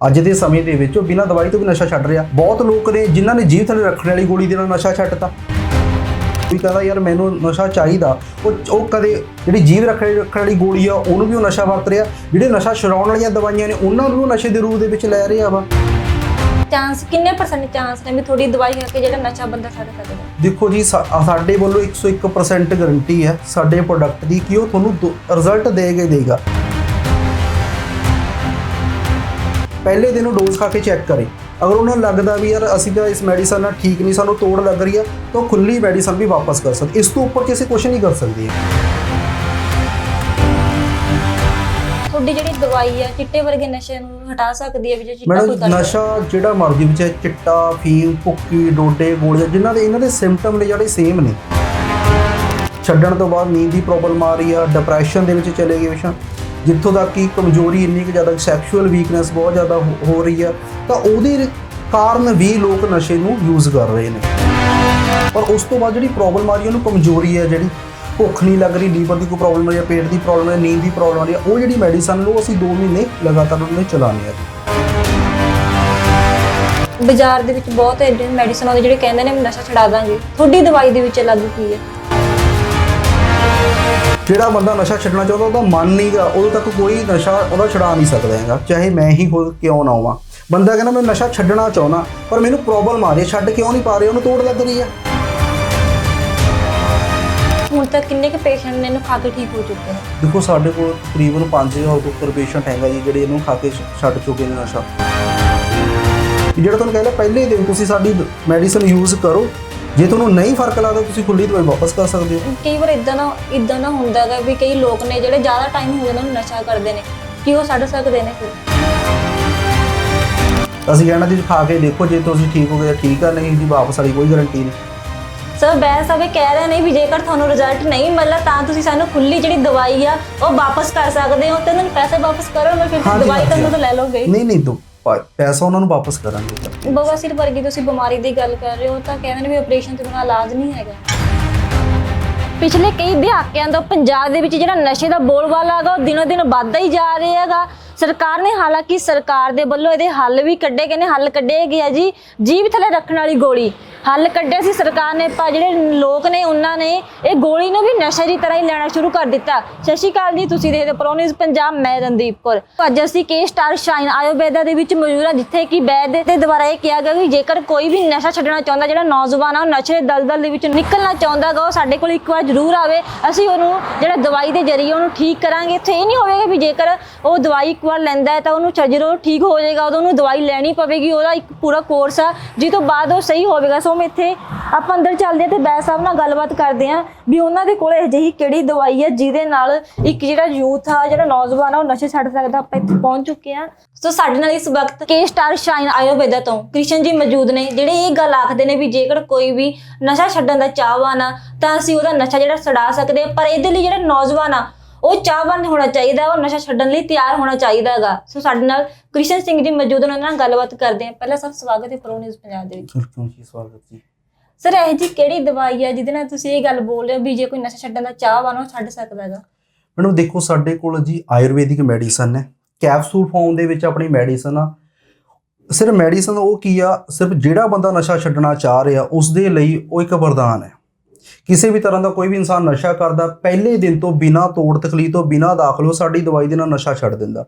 ਅੱਜ ਦੇ ਸਮੇਂ ਦੇ ਵਿੱਚ ਉਹ ਬਿਨਾਂ ਦਵਾਈ ਤੋਂ ਵੀ ਨਸ਼ਾ ਛੱਡ ਰਿਹਾ। ਬਹੁਤ ਲੋਕ ਨੇ ਜਿਨ੍ਹਾਂ ਨੇ ਜੀਵ ਥੱਲੇ ਰੱਖਣ ਵਾਲੀ ਗੋਲੀ ਦੇ ਨਾਲ ਨਸ਼ਾ ਛੱਡਤਾ। ਕੋਈ ਕਹਿੰਦਾ ਯਾਰ ਮੈਨੂੰ ਨਸ਼ਾ ਚਾਹੀਦਾ। ਉਹ ਉਹ ਕਦੇ ਜਿਹੜੀ ਜੀਵ ਰੱਖਣ ਰੱਖਣ ਵਾਲੀ ਗੋਲੀ ਆ ਉਹਨੂੰ ਵੀ ਉਹ ਨਸ਼ਾ ਵਰਤ ਰਿਹਾ। ਜਿਹੜੇ ਨਸ਼ਾ ਛੁਡਾਉਣ ਵਾਲੀਆਂ ਦਵਾਈਆਂ ਨੇ ਉਹਨਾਂ ਨੂੰ ਨਸ਼ੇ ਦੇ ਰੂਪ ਦੇ ਵਿੱਚ ਲੈ ਰਿਹਾ ਵਾ। ਚਾਂਸ ਕਿੰਨੇ ਪਰਸੈਂਟ ਚਾਂਸ ਨੇ ਵੀ ਥੋੜੀ ਦਵਾਈ ਖਾ ਕੇ ਜਿਹੜਾ ਨਸ਼ਾ ਬੰਦਾ ਛੱਡ ਸਕਦਾ? ਦੇਖੋ ਜੀ ਸਾਡੇ ਵੱਲੋਂ 101% ਗਾਰੰਟੀ ਹੈ ਸਾਡੇ ਪ੍ਰੋਡਕਟ ਦੀ ਕਿ ਉਹ ਤੁਹਾਨੂੰ ਰਿਜ਼ਲਟ ਦੇਗਾ ਦੇਗਾ। ਪਹਿਲੇ ਦਿਨ ਉਹ ਡੋਜ਼ ਖਾ ਕੇ ਚੈੱਕ ਕਰੇ। ਅਗਰ ਉਹਨਾਂ ਨੂੰ ਲੱਗਦਾ ਵੀ ਯਾਰ ਅਸੀਂ ਤਾਂ ਇਸ ਮੈਡੀਸਨ ਨਾਲ ਠੀਕ ਨਹੀਂ ਸਾਨੂੰ ਤੋੜ ਲੱਗ ਰਹੀ ਹੈ ਤਾਂ ਖੁੱਲੀ ਮੈਡੀਸਨ ਵੀ ਵਾਪਸ ਕਰ ਸਕਦੇ। ਇਸ ਤੋਂ ਉੱਪਰ ਕਿਸੇ ਕੁਝ ਨਹੀਂ ਕਰ ਸਕਦੇ ਤੁਹਾਡੀ ਜਿਹੜੀ ਦਵਾਈ ਆ ਚਿੱਟੇ ਵਰਗੇ ਨਸ਼ੇ ਨੂੰ ਹਟਾ ਸਕਦੀ ਹੈ ਵੀ ਜੇ ਚਿੱਟਾ ਕੋਈ ਮੈਡਮ ਕਰਦਾ ਨਸ਼ਾ ਜਿਹੜਾ ਮਰਜ਼ੀ ਵਿੱਚ ਹੈ, ਚਿੱਟਾ ਫੀਮ ਭੁੱਕੀ ਡੋਡੇ ਗੋਲੀਆਂ ਜਿਨ੍ਹਾਂ ਦੇ ਇਹਨਾਂ ਦੇ ਸਿੰਪਟਮ ਨੇ ਜਿਹੜੇ ਸੇਮ ਨੇ। ਛੱਡਣ ਤੋਂ ਬਾਅਦ ਨੀਂਦ ਦੀ ਪ੍ਰੋਬਲਮ ਆ ਰਹੀ ਆ ਡਿਪਰੈਸ਼ਨ ਦੇ ਵਿੱਚ ਚਲੇ ਗਏ ਵਿਸ਼ਾ ਜਿੱਥੋਂ ਤੱਕ ਕਿ ਕਮਜ਼ੋਰੀ ਇੰਨੀ ਕੁ ਜ਼ਿਆਦਾ ਸੈਕਸ਼ੂਅਲ ਵੀਕਨੈਸ ਬਹੁਤ ਜ਼ਿਆਦਾ ਹੋ- ਹੋ ਰਹੀ ਆ, ਤਾਂ ਉਹਦੇ ਕਾਰਨ ਵੀ ਲੋਕ ਨਸ਼ੇ ਨੂੰ ਯੂਜ਼ ਕਰ ਰਹੇ ਨੇ। ਪਰ ਉਸ ਤੋਂ ਬਾਅਦ ਜਿਹੜੀ ਪ੍ਰੋਬਲਮ ਆ ਰਹੀ ਹੈ ਉਹਨੂੰ ਕਮਜ਼ੋਰੀ ਹੈ ਜਿਹੜੀ, ਭੁੱਖ ਨਹੀਂ ਲੱਗ ਰਹੀ, ਲੀਵਰ ਦੀ ਕੋਈ ਪ੍ਰੋਬਲਮ ਹੈ ਜਾਂ ਪੇਟ ਦੀ ਪ੍ਰੋਬਲਮ ਹੈ ਨੀਂਦ ਦੀ ਪ੍ਰੋਬਲਮ ਆ ਰਹੀ ਹੈ ਉਹ ਜਿਹੜੀ ਮੈਡੀਸਨ ਨੂੰ ਅਸੀਂ 2 ਮਹੀਨੇ ਲਗਾਤਾਰ ਉਹਨੇ ਚਲਾਉਣੀ ਹੈ ਬਾਜ਼ਾਰ ਦੇ ਵਿੱਚ ਬਹੁਤ ਐਡੇ ਮੈਡੀਸਨ ਆਉਂਦੇ ਜਿਹੜੇ ਕਹਿੰਦੇ ਨੇ, ਨਸ਼ਾ ਛਡਾ ਦਾਂਗੇ। ਤੁਹਾਡੀ ਦਵਾਈ ਦੇ ਵਿੱਚ ਅਲੱਗ ਕੀ ਹੈ ਜਿਹੜਾ ਬੰਦਾ ਨਸ਼ਾ ਛੱਡਣਾ ਚਾਹੁੰਦਾ ਉਹਦਾ ਮਨ ਨਹੀਂਗਾ ਉਦੋਂ ਤੱਕ ਕੋਈ ਨਸ਼ਾ ਉਹਦਾ ਛਡਾ ਨਹੀਂ ਸਕਦਾ ਹੈਗਾ ਚਾਹੇ ਮੈਂ ਹੀ ਹੋ ਕਿਉਂ ਨਾ ਹੋਵਾਂ। ਬੰਦਾ ਕਹਿੰਦਾ ਮੈਂ ਨਸ਼ਾ ਛੱਡਣਾ ਚਾਹੁੰਦਾ ਪਰ ਮੈਨੂੰ ਪ੍ਰੋਬਲਮ ਆ ਰਹੀ ਹੈ ਛੱਡ ਕਿਉਂ ਨਹੀਂ ਪਾ ਰਿਹਾ? ਉਹਨੂੰ ਤੋੜ ਲੱਗ ਰਹੀ ਹੈ। ਹੁਣ ਤੱਕ ਕਿੰਨੇ ਕੁ ਪੇਸ਼ੈਂਟ ਨੇ ਇਹਨੂੰ ਖਾ ਕੇ ਠੀਕ ਹੋ ਚੁੱਕੇ ਨੇ। ਦੇਖੋ ਸਾਡੇ ਕੋਲ ਤਕਰੀਬਨ 5000 ਤੋਂ ਉੱਪਰ ਪੇਸ਼ੈਂਟ ਹੈਗਾ ਜੀ ਜਿਹੜੇ ਇਹਨੂੰ ਖਾ ਕੇ ਛੱਡ ਚੁੱਕੇ ਨੇ ਨਸ਼ਾ। ਜਿਹੜਾ ਤੁਹਾਨੂੰ ਕਹਿੰਦਾ ਪਹਿਲੇ ਦਿਨ ਤੁਸੀਂ ਸਾਡੀ ਮੈਡੀਸਨ ਯੂਜ਼ ਕਰੋ ਜੇ ਤੁਹਾਨੂੰ ਨਹੀਂ ਫ਼ਰਕ ਲੱਗਦਾ ਤੁਸੀਂ ਖੁੱਲੀ ਦਵਾਈ ਵਾਪਸ ਕਰ ਸਕਦੇ ਹੋ। ਕਈ ਵਾਰ ਇਦਾਂ ਨਾ ਇਦਾਂ ਨਾ ਹੁੰਦਾ ਹੈਗਾ ਵੀ ਕਈ ਲੋਕ ਨੇ ਜਿਹੜੇ ਜ਼ਿਆਦਾ ਟਾਈਮ ਹੋ ਜਾਂਦਾ ਉਹਨੂੰ ਨਸ਼ਾ ਕਰਦੇ ਨੇ। ਕੀ ਉਹ ਛੱਡ ਸਕਦੇ ਨੇ? ਫਿਰ ਅਸੀਂ ਕਹਿਣਾ ਜੀ ਖਾ ਕੇ ਦੇਖੋ ਜੇ ਤੁਸੀਂ ਠੀਕ ਹੋ ਗਏ ਤਾਂ ਠੀਕ ਆ ਨਹੀਂ ਜੀ ਵਾਪਸ ਵਾਲੀ ਕੋਈ ਗਾਰੰਟੀ ਨਹੀਂ। ਸਰ ਬੈਸ ਅਵੇ ਕਹਿ ਰਹੇ ਨੇ ਵੀ ਜੇਕਰ ਤੁਹਾਨੂੰ ਰਿਜ਼ਲਟ ਨਹੀਂ ਮਿਲਦਾ ਤਾਂ ਤੁਸੀਂ ਸਾਨੂੰ ਖੁੱਲੀ ਜਿਹੜੀ ਦਵਾਈ ਆ ਉਹ ਵਾਪਸ ਕਰ ਸਕਦੇ ਹੋ ਤੇ ਉਹਨਾਂ ਨੂੰ ਪੈਸੇ ਵਾਪਸ ਕਰੋ ਮੈਂ ਫਿਰ ਹਾਂਜੀ, ਦਵਾਈ ਹਾਂਜੀ, ਤੁਹਾਨੂੰ ਤਾਂ ਲੈ ਲਓਗੇ। ਨਹੀਂ ਨਹੀਂ ਦੋ ਪਾ- ਪੈਸਾ ਉਹਨਾਂ ਨੂੰ ਵਾਪਸ ਕਰਾਂਗੇ। ਬਵਾਸੀਰ ਵਰਗੀ ਤੁਸੀਂ ਬਿਮਾਰੀ ਦੀ ਗੱਲ ਕਰ ਰਹੇ ਹੋ, ਤਾਂ ਕਹਿੰਦੇ ਨੇ ਵੀ ਆਪਰੇਸ਼ਨ ਤੋਂ ਬਿਨਾਂ ਇਲਾਜ ਨਹੀਂ ਹੈਗਾ। ਪਿਛਲੇ ਕਈ ਦਹਾਕਿਆਂ ਤੋਂ ਪੰਜਾਬ ਦੇ ਵਿੱਚ ਜਿਹੜਾ ਨਸ਼ੇ ਦਾ ਬੋਲਬਾਲਾ ਹੈਗਾ ਉਹ ਦਿਨੋ ਦਿਨ ਵੱਧਦਾ ਹੀ ਜਾ ਰਿਹਾ ਹੈਗਾ। ਸਰਕਾਰ ਨੇ ਹਾਲਾਂਕਿ ਸਰਕਾਰ ਦੇ ਵੱਲੋਂ ਇਹਦੇ ਹੱਲ ਵੀ ਕੱਢੇ ਗਏ ਨੇ, ਹੱਲ ਕੱਢੇ ਗਏ ਆ ਜੀ ਜੀਵ ਥੱਲੇ ਰੱਖਣ ਵਾਲੀ ਗੋਲੀ। ਹੱਲ ਕੱਢਿਆ ਸੀ ਸਰਕਾਰ ਨੇ, ਪਰ ਜਿਹੜੇ ਲੋਕ ਨੇ ਉਹਨਾਂ ਨੇ ਇਹ ਗੋਲੀ ਨੂੰ ਵੀ ਨਸ਼ੇ ਦੀ ਤਰ੍ਹਾਂ ਹੀ ਲੈਣਾ ਸ਼ੁਰੂ ਕਰ ਦਿੱਤਾ। ਸਤਿ ਸ਼੍ਰੀ ਅਕਾਲ ਜੀ, ਤੁਸੀਂ ਦੇਖਦੇ ਹੋ ਨਿਊਜ਼ ਪੰਜਾਬ, ਮੈਂ ਰਣਦੀਪ ਕੌਰ। ਅੱਜ ਅਸੀਂ ਕੇ ਸਟਾਰ ਸ਼ਾਈਨ ਆਯੁਰਵੇਦਾ ਦੇ ਵਿੱਚ ਮੌਜੂਦ ਹਾਂ, ਜਿੱਥੇ ਕਿ ਵੈਦ ਦੇ ਦੁਆਰਾ ਇਹ ਕਿਹਾ ਗਿਆ ਕਿ ਜੇਕਰ ਕੋਈ ਵੀ ਨਸ਼ਾ ਛੱਡਣਾ ਚਾਹੁੰਦਾ, ਜਿਹੜਾ ਨੌਜਵਾਨ ਆ, ਉਹ ਨਸ਼ੇ ਦੇ ਦਲਦਲ ਦੇ ਵਿੱਚ ਨਿਕਲਣਾ ਚਾਹੁੰਦਾ ਗਾ, ਉਹ ਸਾਡੇ ਕੋਲ ਇੱਕ ਵਾਰ ਜ਼ਰੂਰ ਆਵੇ, ਅਸੀਂ ਉਹਨੂੰ ਜਿਹੜਾ ਦਵਾਈ ਦੇ ਜ਼ਰੀਏ ਉਹਨੂੰ ਠੀਕ ਕਰਾਂਗੇ। ਇੱਥੇ ਇਹ ਨਹੀਂ ਹੋਵੇਗਾ ਵੀ ਜੇਕਰ ਉਹ ਦਵਾਈ ਵਾਰ ਲੈਂਦਾ ਹੈ ਤਾਂ ਉਹਨੂੰ ਜਦੋਂ ਠੀਕ ਹੋ ਜਾਏਗਾ, ਉਦੋਂ ਉਹਨੂੰ ਦਵਾਈ ਲੈਣੀ ਪਵੇਗੀ, ਉਹਦਾ ਇੱਕ ਪੂਰਾ ਕੋਰਸ ਆ ਜਿਸ ਤੋਂ ਬਾਅਦ ਉਹ ਸਹੀ ਹੋਵੇਗਾ। ਸੋ ਮੈਂ ਇੱਥੇ ਆਪਾਂ ਅੰਦਰ ਚੱਲਦੇ ਹਾਂ ਤੇ ਬੈਸ ਸਾਹਿਬ ਨਾਲ ਗੱਲਬਾਤ ਕਰਦੇ ਹਾਂ ਵੀ ਉਹਨਾਂ ਦੇ ਕੋਲ ਅਜਿਹੀ ਕਿਹੜੀ ਦਵਾਈ ਹੈ ਜਿਹਦੇ ਨਾਲ ਇੱਕ ਜਿਹੜਾ ਯੂਥ ਆ, ਜਿਹੜਾ ਨੌਜਵਾਨ ਆ, ਉਹ ਨਸ਼ੇ ਛੱਡ ਸਕਦਾ। ਆਪਾਂ ਇੱਥੇ ਪਹੁੰਚ ਚੁੱਕੇ ਆ ਸੋ ਸਾਡੇ ਨਾਲ ਇਸ ਵਕਤ ਕੇ ਸਟਾਰ ਸ਼ਾਈਨ ਆਯੁਰਵੇਦਾ ਤੋਂ ਕ੍ਰਿਸ਼ਨ ਜੀ ਮੌਜੂਦ ਨੇ, ਜਿਹੜੇ ਇਹ ਗੱਲ ਆਖਦੇ ਨੇ ਵੀ ਜੇਕਰ ਕੋਈ ਵੀ ਨਸ਼ਾ ਛੱਡਣ ਦਾ ਚਾਹਵਾਨ ਆ, ਤਾਂ ਅਸੀਂ ਉਹਦਾ ਨਸ਼ਾ ਜਿਹੜਾ ਛਡਾ ਸਕਦੇ ਹਾਂ। ਪਰ ਇਹਦੇ ਲਈ ਜਿਹੜਾ ਨੌਜਵਾਨ ਆ ਉਹ ਚਾਹਵਾਨ ਹੋਣਾ ਚਾਹੀਦਾ ਉਹ ਨਸ਼ਾ ਛੱਡਣ ਲਈ ਤਿਆਰ ਹੋਣਾ ਚਾਹੀਦਾ ਹੈਗਾ। ਸੋ ਸਾਡੇ ਨਾਲ ਕ੍ਰਿਸ਼ਨ ਸਿੰਘ ਜੀ ਮੌਜੂਦ ਨੇ ਉਹਨਾਂ ਨਾਲ ਗੱਲਬਾਤ ਕਰਦੇ ਹਾਂ। ਪਹਿਲਾਂ ਸਰ ਸਵਾਗਤ ਹੈ ਪ੍ਰੋ ਨਿਊਜ਼ ਪੰਜਾਬ ਦੇ ਵਿੱਚ। ਕਿਉਂ ਜੀ ਸਵਾਗਤ ਜੀ? ਸਰ ਇਹ ਜੀ ਕਿਹੜੀ ਦਵਾਈ ਹੈ ਜਿਹਦੇ ਨਾਲ ਤੁਸੀਂ ਇਹ ਗੱਲ ਬੋਲ ਰਹੇ ਹੋ ਵੀ ਜੇ ਕੋਈ ਨਸ਼ਾ ਛੱਡਣ ਦਾ ਚਾਹਵਾਨ ਆ, ਉਹ ਛੱਡ ਸਕਦਾ ਹੈਗਾ? ਮੈਡਮ ਦੇਖੋ ਸਾਡੇ ਕੋਲ ਜੀ ਆਯੁਰਵੈਦਿਕ ਮੈਡੀਸਨ ਹੈ। ਕੈਪਸੂਲ ਫਾਰਮ ਦੇ ਵਿੱਚ ਆਪਣੀ ਮੈਡੀਸਨ ਆ। ਸਿਰਫ ਮੈਡੀਸਨ ਉਹ ਕੀ ਆ? ਸਿਰਫ ਜਿਹੜਾ ਬੰਦਾ ਨਸ਼ਾ ਛੱਡਣਾ ਚਾਹ ਰਿਹਾ ਉਸ ਦੇ ਲਈ ਉਹ ਇੱਕ ਵਰਦਾਨ ਹੈ। ਕਿਸੇ ਵੀ ਤਰ੍ਹਾਂ ਦਾ ਕੋਈ ਵੀ ਇਨਸਾਨ ਨਸ਼ਾ ਕਰਦਾ, ਪਹਿਲੇ ਦਿਨ ਤੋਂ ਬਿਨਾਂ ਤੋੜ ਤਕਲੀਫ ਤੋਂ ਬਿਨਾਂ ਦਾਖਲੋ ਸਾਡੀ ਦਵਾਈ ਦੇ ਨਾਲ ਨਸ਼ਾ ਛੱਡ ਦਿੰਦਾ।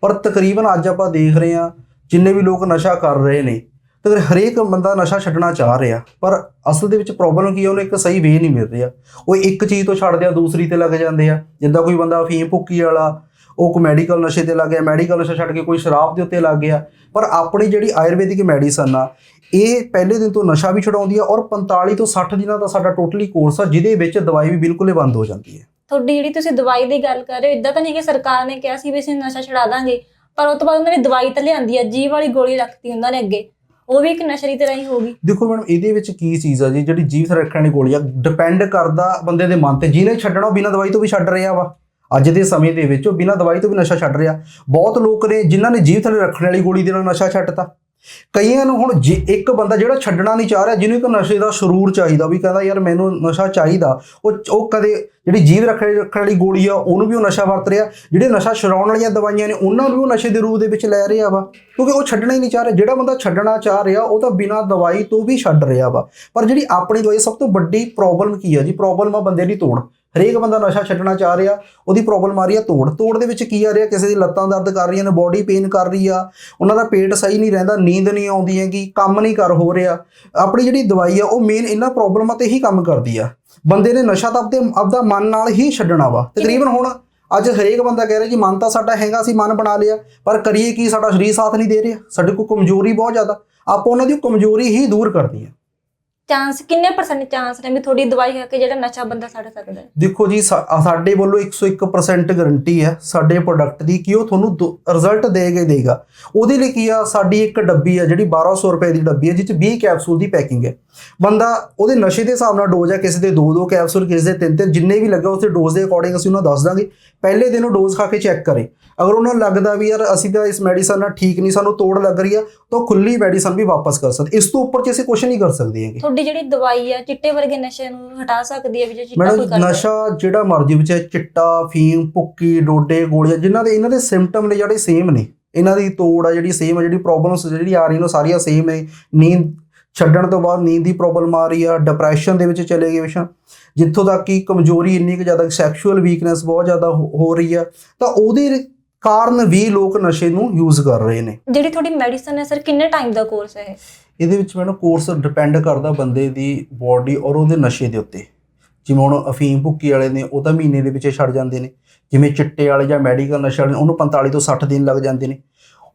ਪਰ ਤਕਰੀਬਨ ਅੱਜ ਆਪਾਂ ਦੇਖ ਰਹੇ ਹਾਂ, ਜਿੰਨੇ ਵੀ ਲੋਕ ਨਸ਼ਾ ਕਰ ਰਹੇ ਨੇ ਤੇ ਹਰੇਕ ਬੰਦਾ ਨਸ਼ਾ ਛੱਡਣਾ ਚਾਹ ਰਿਹਾ, ਪਰ ਅਸਲ ਦੇ ਵਿੱਚ ਪ੍ਰੋਬਲਮ ਕੀ ਹੈ, ਉਹਨੂੰ ਇੱਕ ਸਹੀ ਵੇ ਨਹੀਂ ਮਿਲ ਰਿਹਾ। ਉਹ ਇੱਕ ਚੀਜ਼ ਤੋਂ ਛੱਡਦੇ ਆ, ਦੂਸਰੀ ਤੇ ਲੱਗ ਜਾਂਦੇ ਆ। ਜਿੱਦਾਂ ਕੋਈ ਬੰਦਾ ਅਫੀਮ ਭੁੱਕੀ ਵਾਲਾ ਉਹ ਕੋ ਮੈਡੀਕਲ ਨਸ਼ੇ ਤੇ ਲੱਗ ਗਿਆ ਮੈਡੀਕਲ ਨਸ਼ਾ ਛੱਡ ਕੇ ਕੋਈ ਸ਼ਰਾਬ ਦੇ ਉੱਤੇ ਲੱਗ ਗਿਆ। ਪਰ ਆਪਣੀ ਜਿਹੜੀ ਆਯੁਰਵੈਦਿਕ ਮੈਡੀਸਨ ਆ ਇਹ ਪਹਿਲੇ ਦਿਨ ਤੋਂ ਨਸ਼ਾ ਵੀ ਛਡਾਉਂਦੀ ਆ ਔਰ 45 ਤੋਂ 60 ਦਿਨਾਂ ਦਾ ਸਾਡਾ ਟੋਟਲੀ ਕੋਰਸ ਆ ਜਿਹਦੇ ਵਿੱਚ ਦਵਾਈ ਵੀ ਬਿਲਕੁਲ ਹੀ ਬੰਦ ਹੋ ਜਾਂਦੀ ਹੈ। ਤੁਹਾਡੀ ਜਿਹੜੀ ਤੁਸੀਂ ਦਵਾਈ ਦੀ ਗੱਲ ਕਰ ਰਹੇ ਹੋ ਇਦਾਂ ਤਾਂ ਨਹੀਂ ਕਿ ਸਰਕਾਰ ਨੇ ਕਿਹਾ ਸੀ ਵੀ ਅਸੀਂ ਨਸ਼ਾ ਛੁਡਾ ਦਾਂਗੇ ਪਰ ਉਹ ਤੋਂ ਬਾਅਦ ਉਹਨਾਂ ਨੇ ਦਵਾਈ ਤਾਂ ਲਿਆਂਦੀ ਆ ਜੀਵ ਵਾਲੀ ਗੋਲੀ ਰੱਖਤੀ ਉਹਨਾਂ ਨੇ ਅੱਗੇ। ਉਹ ਵੀ ਇੱਕ ਨਸ਼ਰੀ ਤਰ੍ਹਾਂ ਹੀ ਹੋਗੀ ਦੇਖੋ ਮੈਡਮ ਇਹਦੇ ਵਿੱਚ ਕੀ ਚੀਜ਼ ਆ ਜੀ ਜਿਹੜੀ ਜੀਵ ਰੱਖਣ ਦੀ ਗੋਲੀ ਆ ਡਿਪੈਂਡ ਕਰਦਾ ਬੰਦੇ ਦੇ ਮਨ ਤੇ ਜਿਹਨੇ ਛੱਡਣਾ ਉਹ ਬਿਨਾਂ ਦਵਾਈ ਤੋਂ ਵੀ ਛੱਡ ਰਿਹਾ ਵਾ। ਅੱਜ ਦੇ ਸਮੇਂ ਦੇ ਵਿੱਚ ਉਹ ਬਿਨਾਂ ਦਵਾਈ ਤੋਂ ਵੀ ਨਸ਼ਾ ਛੱਡ ਰਿਹਾ। ਬਹੁਤ ਲੋਕ ਨੇ ਜਿਨ੍ਹਾਂ ਨੇ ਜੀਵ ਥੱਲੇ ਰੱਖਣ ਵਾਲੀ ਗੋਲੀ ਦੇ ਨਾਲ ਨਸ਼ਾ ਛੱਡਤਾ। ਕਈਆਂ ਨੂੰ ਹੁਣ ਜੇ ਇੱਕ ਬੰਦਾ ਜਿਹੜਾ ਛੱਡਣਾ ਨਹੀਂ ਚਾਹ ਰਿਹਾ, ਜਿਹਨੂੰ ਇੱਕ ਨਸ਼ੇ ਦਾ ਸ਼ਰੂਰ ਚਾਹੀਦਾ ਵੀ ਕਹਿੰਦਾ, ਯਾਰ ਮੈਨੂੰ ਨਸ਼ਾ ਚਾਹੀਦਾ। ਉਹ ਉਹ ਕਦੇ ਜਿਹੜੀ ਜੀਵ ਰੱਖਣ ਰੱਖਣ ਵਾਲੀ ਗੋਲੀ ਆ, ਉਹਨੂੰ ਵੀ ਉਹ ਨਸ਼ਾ ਵਰਤ ਰਿਹਾ। ਜਿਹੜੇ ਨਸ਼ਾ ਛੁਡਾਉਣ ਵਾਲੀਆਂ ਦਵਾਈਆਂ ਨੇ, ਉਹਨਾਂ ਨੂੰ ਵੀ ਉਹ ਨਸ਼ੇ ਦੇ ਰੂਪ ਦੇ ਵਿੱਚ ਲੈ ਰਿਹਾ ਵਾ। ਕਿਉਂਕਿ ਉਹ ਛੱਡਣਾ ਹੀ ਨਹੀਂ ਚਾਹ ਰਿਹਾ। ਜਿਹੜਾ ਬੰਦਾ ਛੱਡਣਾ ਚਾਹ ਰਿਹਾ, ਉਹ ਤਾਂ ਬਿਨਾਂ ਦਵਾਈ ਤੋਂ ਵੀ ਛੱਡ ਰਿਹਾ ਵਾ। ਪਰ ਜਿਹੜੀ ਆਪਣੀ ਦਵਾਈ, ਸਭ ਤੋਂ ਵੱਡੀ ਪ੍ਰੋਬਲਮ ਕੀ ਆ ਜੀ? ਪ੍ਰੋਬਲਮ ਆ ਬੰਦੇ ਦੀ ਤੋੜ। ਹਰੇਕ ਬੰਦਾ ਨਸ਼ਾ ਛੱਡਣਾ ਚਾਹ ਰਿਹਾ ਉਹਦੀ ਪ੍ਰੋਬਲਮ ਆ ਰਹੀ ਆ ਤੋੜ। ਤੋੜ ਦੇ ਵਿੱਚ ਕੀ ਆ ਰਿਹਾ? ਕਿਸੇ ਦੀ ਲੱਤਾਂ ਦਰਦ ਕਰ ਰਹੀਆਂ ਨੇ ਬੋਡੀ ਪੇਨ ਕਰ ਰਹੀ ਆ। ਉਹਨਾਂ ਦਾ ਪੇਟ ਸਹੀ ਨਹੀਂ ਰਹਿੰਦਾ ਨੀਂਦ ਨਹੀਂ ਆਉਂਦੀ ਹੈਗੀ ਕੰਮ ਨਹੀਂ ਕਰ ਹੋ ਰਿਹਾ। ਆਪਣੀ ਜਿਹੜੀ ਦਵਾਈ ਆ ਉਹ ਮੇਨ ਇਹਨਾਂ ਪ੍ਰੋਬਲਮਾਂ ਤੇ ਹੀ ਕੰਮ ਕਰਦੀ ਆ। ਬੰਦੇ ਨੇ ਨਸ਼ਾ ਤਾਂ ਆਪਦੇ ਆਪਦਾ ਮਨ ਨਾਲ ਹੀ ਛੱਡਣਾ ਵਾ। ਤਕਰੀਬਨ ਹੁਣ ਅੱਜ ਹਰੇਕ ਬੰਦਾ ਕਹਿ ਰਿਹਾ ਜੀ ਮਨ ਤਾਂ ਸਾਡਾ ਹੈਗਾ ਸੀ ਮਨ ਬਣਾ ਲਿਆ ਪਰ ਕਰੀਏ ਕੀ? ਸਾਡਾ ਸਰੀਰ ਸਾਥ ਨਹੀਂ ਦੇ ਰਿਹਾ। ਸਾਡੇ ਕੋਲ ਕਮਜ਼ੋਰੀ ਬਹੁਤ ਜ਼ਿਆਦਾ। ਆਪਾਂ ਉਹਨਾਂ ਦੀ ਕਮਜ਼ੋਰੀ ਹੀ ਦੂਰ ਕਰਦੀ ਆ। ਚਾਂਸ ਕਿੰਨੇ ਪਰਸੈਂਟ ਚਾਂਸ ਨੇ ਵੀ ਥੋੜੀ ਦਵਾਈ ਖਾ ਕੇ ਜਿਹੜਾ ਨਸ਼ਾ ਬੰਦਾ ਛੱਡ ਸਕਦਾ ਹੈ? ਦੇਖੋ ਜੀ, ਸਾ- ਆ ਸਾਡੇ ਵੱਲੋਂ 101% ਗਾਰੰਟੀ ਹੈ, ਸਾਡੇ ਪ੍ਰੋਡਕਟ ਦੀ ਕਿ ਉਹ ਤੁਹਾਨੂੰ ਰਿਜ਼ਲਟ ਦੇਗਾ ਹੀ ਦੇਗਾ। ਉਹਦੇ ਲਈ ਕੀ ਆ, ਸਾਡੀ ਇੱਕ ਡੱਬੀ ਆ, ਜਿਹੜੀ 1200 ਰੁਪਏ ਦੀ ਡੱਬੀ ਹੈ ਜਿਸ 'ਚ 20 ਕੈਪਸੂਲ ਦੀ ਪੈਕਿੰਗ ਹੈ। ਬੰਦਾ ਉਹਦੇ ਨਸ਼ੇ ਦੇ ਹਿਸਾਬ ਨਾਲ ਡੋਜ਼ ਹੈ ਕਿਸੇ ਦੇ 2-2 ਕੈਪਸੂਲ ਕਿਸੇ ਦੇ 3-3 ਜਿੰਨੇ ਵੀ ਲੱਗਾ ਉਸੇ ਡੋਜ਼ ਦੇ ਅਕੋਰਡਿੰਗ ਅਸੀਂ ਉਹਨਾਂ ਦੱਸ ਦਾਂਗੇ। ਪਹਿਲੇ ਦਿਨ ਉਹ ਡੋਜ਼ ਖਾ ਕੇ ਚੈੱਕ ਕਰੇ। ਅਗਰ ਉਹਨਾਂ ਨੂੰ ਲੱਗਦਾ ਵੀ ਯਾਰ ਅਸੀਂ ਤਾਂ ਇਸ ਮੈਡੀਸਨ ਨਾਲ ਠੀਕ ਨਹੀਂ ਸਾਨੂੰ ਤੋੜ ਲੱਗ ਰਹੀ ਆ ਤਾਂ ਖੁੱਲੀ ਮੈਡੀਸਨ ਵੀ ਵਾਪਸ ਕਰ ਸਕਦੇ। ਇਸ ਤੋਂ ਉੱਪਰ ਚ ਅਸੀਂ ਕੁਝ ਨਹੀਂ ਕਰ ਸਕਦੇ ਹੈਗੇ। ਤੁਹਾਡੀ ਜਿਹੜੀ ਦਵਾਈ ਆ ਚਿੱਟੇ ਵਰਗੇ ਨਸ਼ੇ ਨੂੰ ਹਟਾ ਸਕਦੀ ਹੈ ਵੀ ਜੇ ਚਿੱਟਾ ਕੋਈ ਕਰਦਾ। ਨਸ਼ਾ ਜਿਹੜਾ ਮਰਜ਼ੀ ਵਿੱਚ ਹੈ, ਚਿੱਟਾ ਫੀਮ ਭੁੱਕੀ ਡੋਡੇ ਗੋਲੀਆਂ ਜਿਨ੍ਹਾਂ ਦੇ ਇਹਨਾਂ ਦੇ ਸਿੰਪਟਮ ਨੇ ਜਿਹੜੇ ਸੇਮ ਨੇ। ਇਹਨਾਂ ਦੀ ਤੋੜ ਆ ਜਿਹੜੀ ਸੇਮ ਆ ਜਿਹੜੀ ਪ੍ਰੋਬਲਮਸ ਜਿਹੜੀ ਆ ਰਹੀ ਨੇ ਸਾਰੀਆਂ ਸੇਮ ਹੈ ਨੀਂਦ ਛੱਡਣ ਤੋਂ ਬਾਅਦ ਨੀਂਦ ਦੀ ਪ੍ਰੋਬਲਮ ਆ ਰਹੀ ਆ ਡਿਪਰੈਸ਼ਨ ਦੇ ਵਿੱਚ ਚਲੇ ਗਏ ਵਿਸ਼ਾ ਜਿੱਥੋਂ ਤੱਕ ਕਿ ਕਮਜ਼ੋਰੀ ਇੰਨੀ ਕੁ ਜ਼ਿਆਦਾ ਸੈਕਸ਼ੂਅਲ ਵੀਕਨੈਸ ਬਹੁਤ ਜ਼ਿਆਦਾ ਹੋ ਰਹੀ ਆ ਤਾਂ ਉਹਦੇ ਕਾਰਨ ਵੀ ਲੋਕ ਨਸ਼ੇ ਨੂੰ ਯੂਜ਼ ਕਰ ਰਹੇ ਨੇ। ਜਿਹੜੀ ਤੁਹਾਡੀ ਮੈਡੀਸਨ ਹੈ ਸਰ ਕਿੰਨੇ ਟਾਈਮ ਦਾ ਕੋਰਸ ਹੈ ਇਹ? ਇਹਦੇ ਵਿੱਚ ਮੈਨੂੰ ਕੋਰਸ ਡਿਪੈਂਡ ਕਰਦਾ ਬੰਦੇ ਦੀ ਬਾਡੀ ਔਰ ਉਹਦੇ ਨਸ਼ੇ ਦੇ ਉੱਤੇ। ਜਿਵੇਂ ਹੁਣ ਅਫੀਮ ਭੁੱਕੀ ਵਾਲੇ ਨੇ ਉਹ ਤਾਂ ਮਹੀਨੇ ਦੇ ਵਿੱਚ ਛੱਡ ਜਾਂਦੇ ਨੇ। ਜਿਵੇਂ ਚਿੱਟੇ ਵਾਲੇ ਜਾਂ ਮੈਡੀਕਲ ਨਸ਼ੇ ਵਾਲੇ ਉਹਨੂੰ 45 ਤੋਂ 60 ਦਿਨ ਲੱਗ ਜਾਂਦੇ ਨੇ।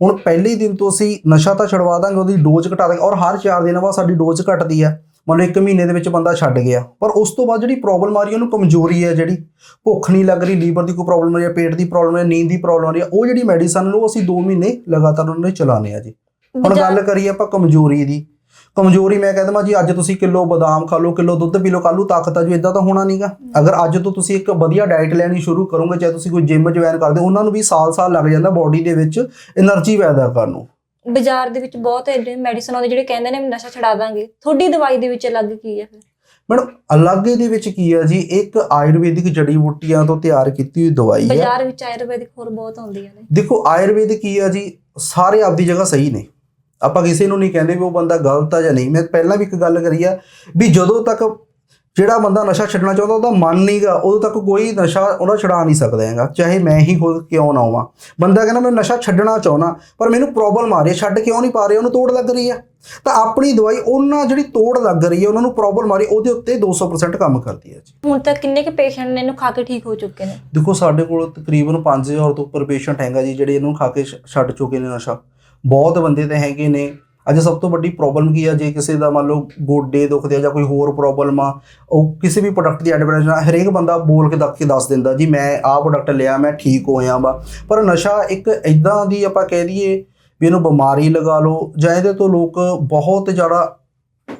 ਹੁਣ ਪਹਿਲੇ ਹੀ ਦਿਨ ਤੋਂ ਅਸੀਂ ਨਸ਼ਾ ਤਾਂ ਛਡਵਾ ਦਾਂਗੇ ਉਹਦੀ ਡੋਜ਼ ਘਟਾ ਦਾਂਗੇ ਔਰ ਹਰ 4 ਦਿਨਾਂ ਬਾਅਦ ਸਾਡੀ ਡੋਜ਼ ਘਟਦੀ ਆ ਮੰਨ ਲਓ ਇੱਕ ਮਹੀਨੇ ਦੇ ਵਿੱਚ ਬੰਦਾ ਛੱਡ ਗਿਆ। ਪਰ ਉਸ ਤੋਂ ਬਾਅਦ ਜਿਹੜੀ ਪ੍ਰੋਬਲਮ ਆ ਰਹੀ ਹੈ ਉਹਨੂੰ ਕਮਜ਼ੋਰੀ ਹੈ ਜਿਹੜੀ। ਭੁੱਖ ਨਹੀਂ ਲੱਗ ਰਹੀ ਲੀਵਰ ਦੀ ਕੋਈ ਪ੍ਰੋਬਲਮ ਆ ਰਹੀ ਹੈ ਪੇਟ ਦੀ ਪ੍ਰੋਬਲਮ ਹੈ ਨੀਂਦ ਦੀ ਪ੍ਰੋਬਲਮ ਆ ਰਹੀ ਹੈ ਉਹ ਜਿਹੜੀ ਮੈਡੀਸਨ ਨੂੰ ਅਸੀਂ 2 ਮਹੀਨੇ ਲਗਾਤਾਰ ਉਹਨਾਂ ਨੇ ਚਲਾਣੇ ਆ ਜੀ। ਹੁਣ ਗੱਲ ਕਰੀਏ ਆਪਾਂ ਕਮਜ਼ੋਰੀ ਦੀ ਕਮਜ਼ੋਰੀ ਮੈਂ ਕਹਿੰਦਾ ਜੀ ਅੱਜ ਤੁਸੀਂ ਕਿਲੋ ਬਾਦਾਮ ਖਾ ਲਓ ਕਿਲੋ ਦੁੱਧ ਪੀ ਲਓ ਕੱਲ ਤਾਕਤ ਆ ਜੂ ਇਦਾਂ ਤਾਂ ਹੋਣਾ ਨਹੀਂਗਾ ਅਗਰ ਅੱਜ ਤੋਂ ਤੁਸੀਂ ਇੱਕ ਵਧੀਆ ਡਾਈਟ ਲੈਣੀ ਸ਼ੁਰੂ ਕਰੋਗੇ ਚਾਹੇ ਤੁਸੀਂ ਕੋਈ ਜਿਮ ਜੁਆਇਨ ਕਰਦੇ ਉਹਨਾਂ ਨੂੰ ਵੀ ਸਾਲ-ਸਾਲ ਲੱਗ ਜਾਂਦਾ ਬਾਡੀ ਦੇ ਵਿੱਚ એનર્ਜੀ ਪੈਦਾ ਕਰਨ ਨੂੰ। ਬਾਜ਼ਾਰ ਦੇ ਵਿੱਚ ਬਹੁਤ ਐਡੇ ਮੈਡੀਸਨ ਆਉਂਦੇ ਜਿਹੜੇ ਕਹਿੰਦੇ ਨੇ ਨਸ਼ਾ ਛਡਾ ਦਾਂਗੇ ਤੁਹਾਡੀ ਦਵਾਈ ਦੇ ਵਿੱਚ ਅਲੱਗ ਕੀ ਹੈ ਫਿਰ? ਮੈਡਮ ਅਲੱਗ ਦੇ ਵਿੱਚ ਕੀ ਹੈ ਜੀ ਇੱਕ ਆਯੁਰਵੈਦਿਕ ਜੜੀ ਬੂਟੀਆਂ ਤੋਂ ਤਿਆਰ ਕੀਤੀ ਹੋਈ ਦਵਾਈ ਹੈ ਬਾਜ਼ਾਰ ਵਿੱਚ ਆਯੁਰਵੈਦਿਕ ਹੋਰ ਬਹੁਤ ਆਉਂਦੀਆਂ ਨੇ। ਦੇਖੋ ਆਯੁਰਵੈਦਿਕ ਕੀ ਆ ਜੀ ਸਾਰੇ ਆਪਦੀ ਜਗ੍ਹਾ ਸਹੀ ਨੇ। ਆਪਾਂ ਕਿਸੇ ਨੂੰ ਨਹੀਂ ਕਹਿੰਦੇ ਵੀ ਉਹ ਬੰਦਾ ਗਲਤ ਆ ਜਾਂ ਨਹੀਂ। ਮੈਂ ਪਹਿਲਾਂ ਵੀ ਇੱਕ ਗੱਲ ਕਰੀ ਆ ਵੀ ਜਦੋਂ ਤੱਕ ਜਿਹੜਾ ਬੰਦਾ ਨਸ਼ਾ ਛੱਡਣਾ ਚਾਹੁੰਦਾ ਉਹਦਾ ਮਨ ਨਹੀਂਗਾ ਉਦੋਂ ਤੱਕ ਕੋਈ ਨਸ਼ਾ ਉਹਦਾ ਛਡਾ ਨਹੀਂ ਸਕਦਾ ਹੈਗਾ ਚਾਹੇ ਮੈਂ ਹੀ ਖੁਦ ਕਿਉਂ ਨਾ ਹੋਵਾਂ। ਬੰਦਾ ਕਹਿੰਦਾ ਮੈਂ ਨਸ਼ਾ ਛੱਡਣਾ ਚਾਹੁੰਦਾ ਪਰ ਮੈਨੂੰ ਪ੍ਰੋਬਲਮ ਆ ਰਹੀ ਹੈ ਛੱਡ ਕਿਉਂ ਨਹੀਂ ਪਾ ਰਿਹਾ? ਉਹਨੂੰ ਤੋੜ ਲੱਗ ਰਹੀ ਹੈ। ਤਾਂ ਆਪਣੀ ਦਵਾਈ ਉਹਨਾਂ ਜਿਹੜੀ ਤੋੜ ਲੱਗ ਰਹੀ ਹੈ ਉਹਨਾਂ ਨੂੰ ਪ੍ਰੋਬਲਮ ਆ ਰਹੀ ਉਹਦੇ ਉੱਤੇ 200% ਕੰਮ ਕਰਦੀ ਹੈ ਜੀ। ਹੁਣ ਤੱਕ ਕਿੰਨੇ ਕੁ ਪੇਸ਼ੈਂਟ ਨੇ ਇਹਨੂੰ ਖਾ ਕੇ ਠੀਕ ਹੋ ਚੁੱਕੇ ਨੇ? ਦੇਖੋ ਸਾਡੇ ਕੋਲ ਤਕਰੀਬਨ 5000 ਤੋਂ ਉੱਪਰ ਪੇਸ਼ੈਂਟ ਹੈਗਾ ਜੀ ਜਿਹੜੇ ਇਹਨੂੰ ਖਾ ਕੇ ਛੱਡ ਚੁੱਕੇ ਨੇ ਨਸ਼ਾ। ਬਹੁਤ ਬੰਦੇ ਤਾਂ ਹੈਗੇ ਨੇ। ਅੱਜ ਸਭ ਤੋਂ ਵੱਡੀ ਪ੍ਰੋਬਲਮ ਕੀ ਆ? ਜੇ ਕਿਸੇ ਦਾ ਮੰਨ ਲਓ ਗੋਡੇ ਦੁਖਦੇ ਆ ਜਾਂ ਕੋਈ ਹੋਰ ਪ੍ਰੋਬਲਮ ਆ, ਉਹ ਕਿਸੇ ਵੀ ਪ੍ਰੋਡਕਟ ਦੀ ਐਡਵਰਟਾਈਜ਼ ਹਰੇਕ ਬੰਦਾ ਬੋਲ ਕੇ ਦੱਸ ਕੇ ਦੱਸ ਦਿੰਦਾ, ਜੀ ਮੈਂ ਆਹ ਪ੍ਰੋਡਕਟ ਲਿਆ, ਮੈਂ ਠੀਕ ਹੋਇਆ ਵਾ। ਪਰ ਨਸ਼ਾ ਇੱਕ ਇਦਾਂ ਦੀ ਆਪਾਂ ਕਹਿ ਦਈਏ ਵੀ ਇਹਨੂੰ ਬਿਮਾਰੀ ਲਗਾ ਲਓ ਜਾਂ ਇਹਦੇ ਤੋਂ ਲੋਕ ਬਹੁਤ ਜ਼ਿਆਦਾ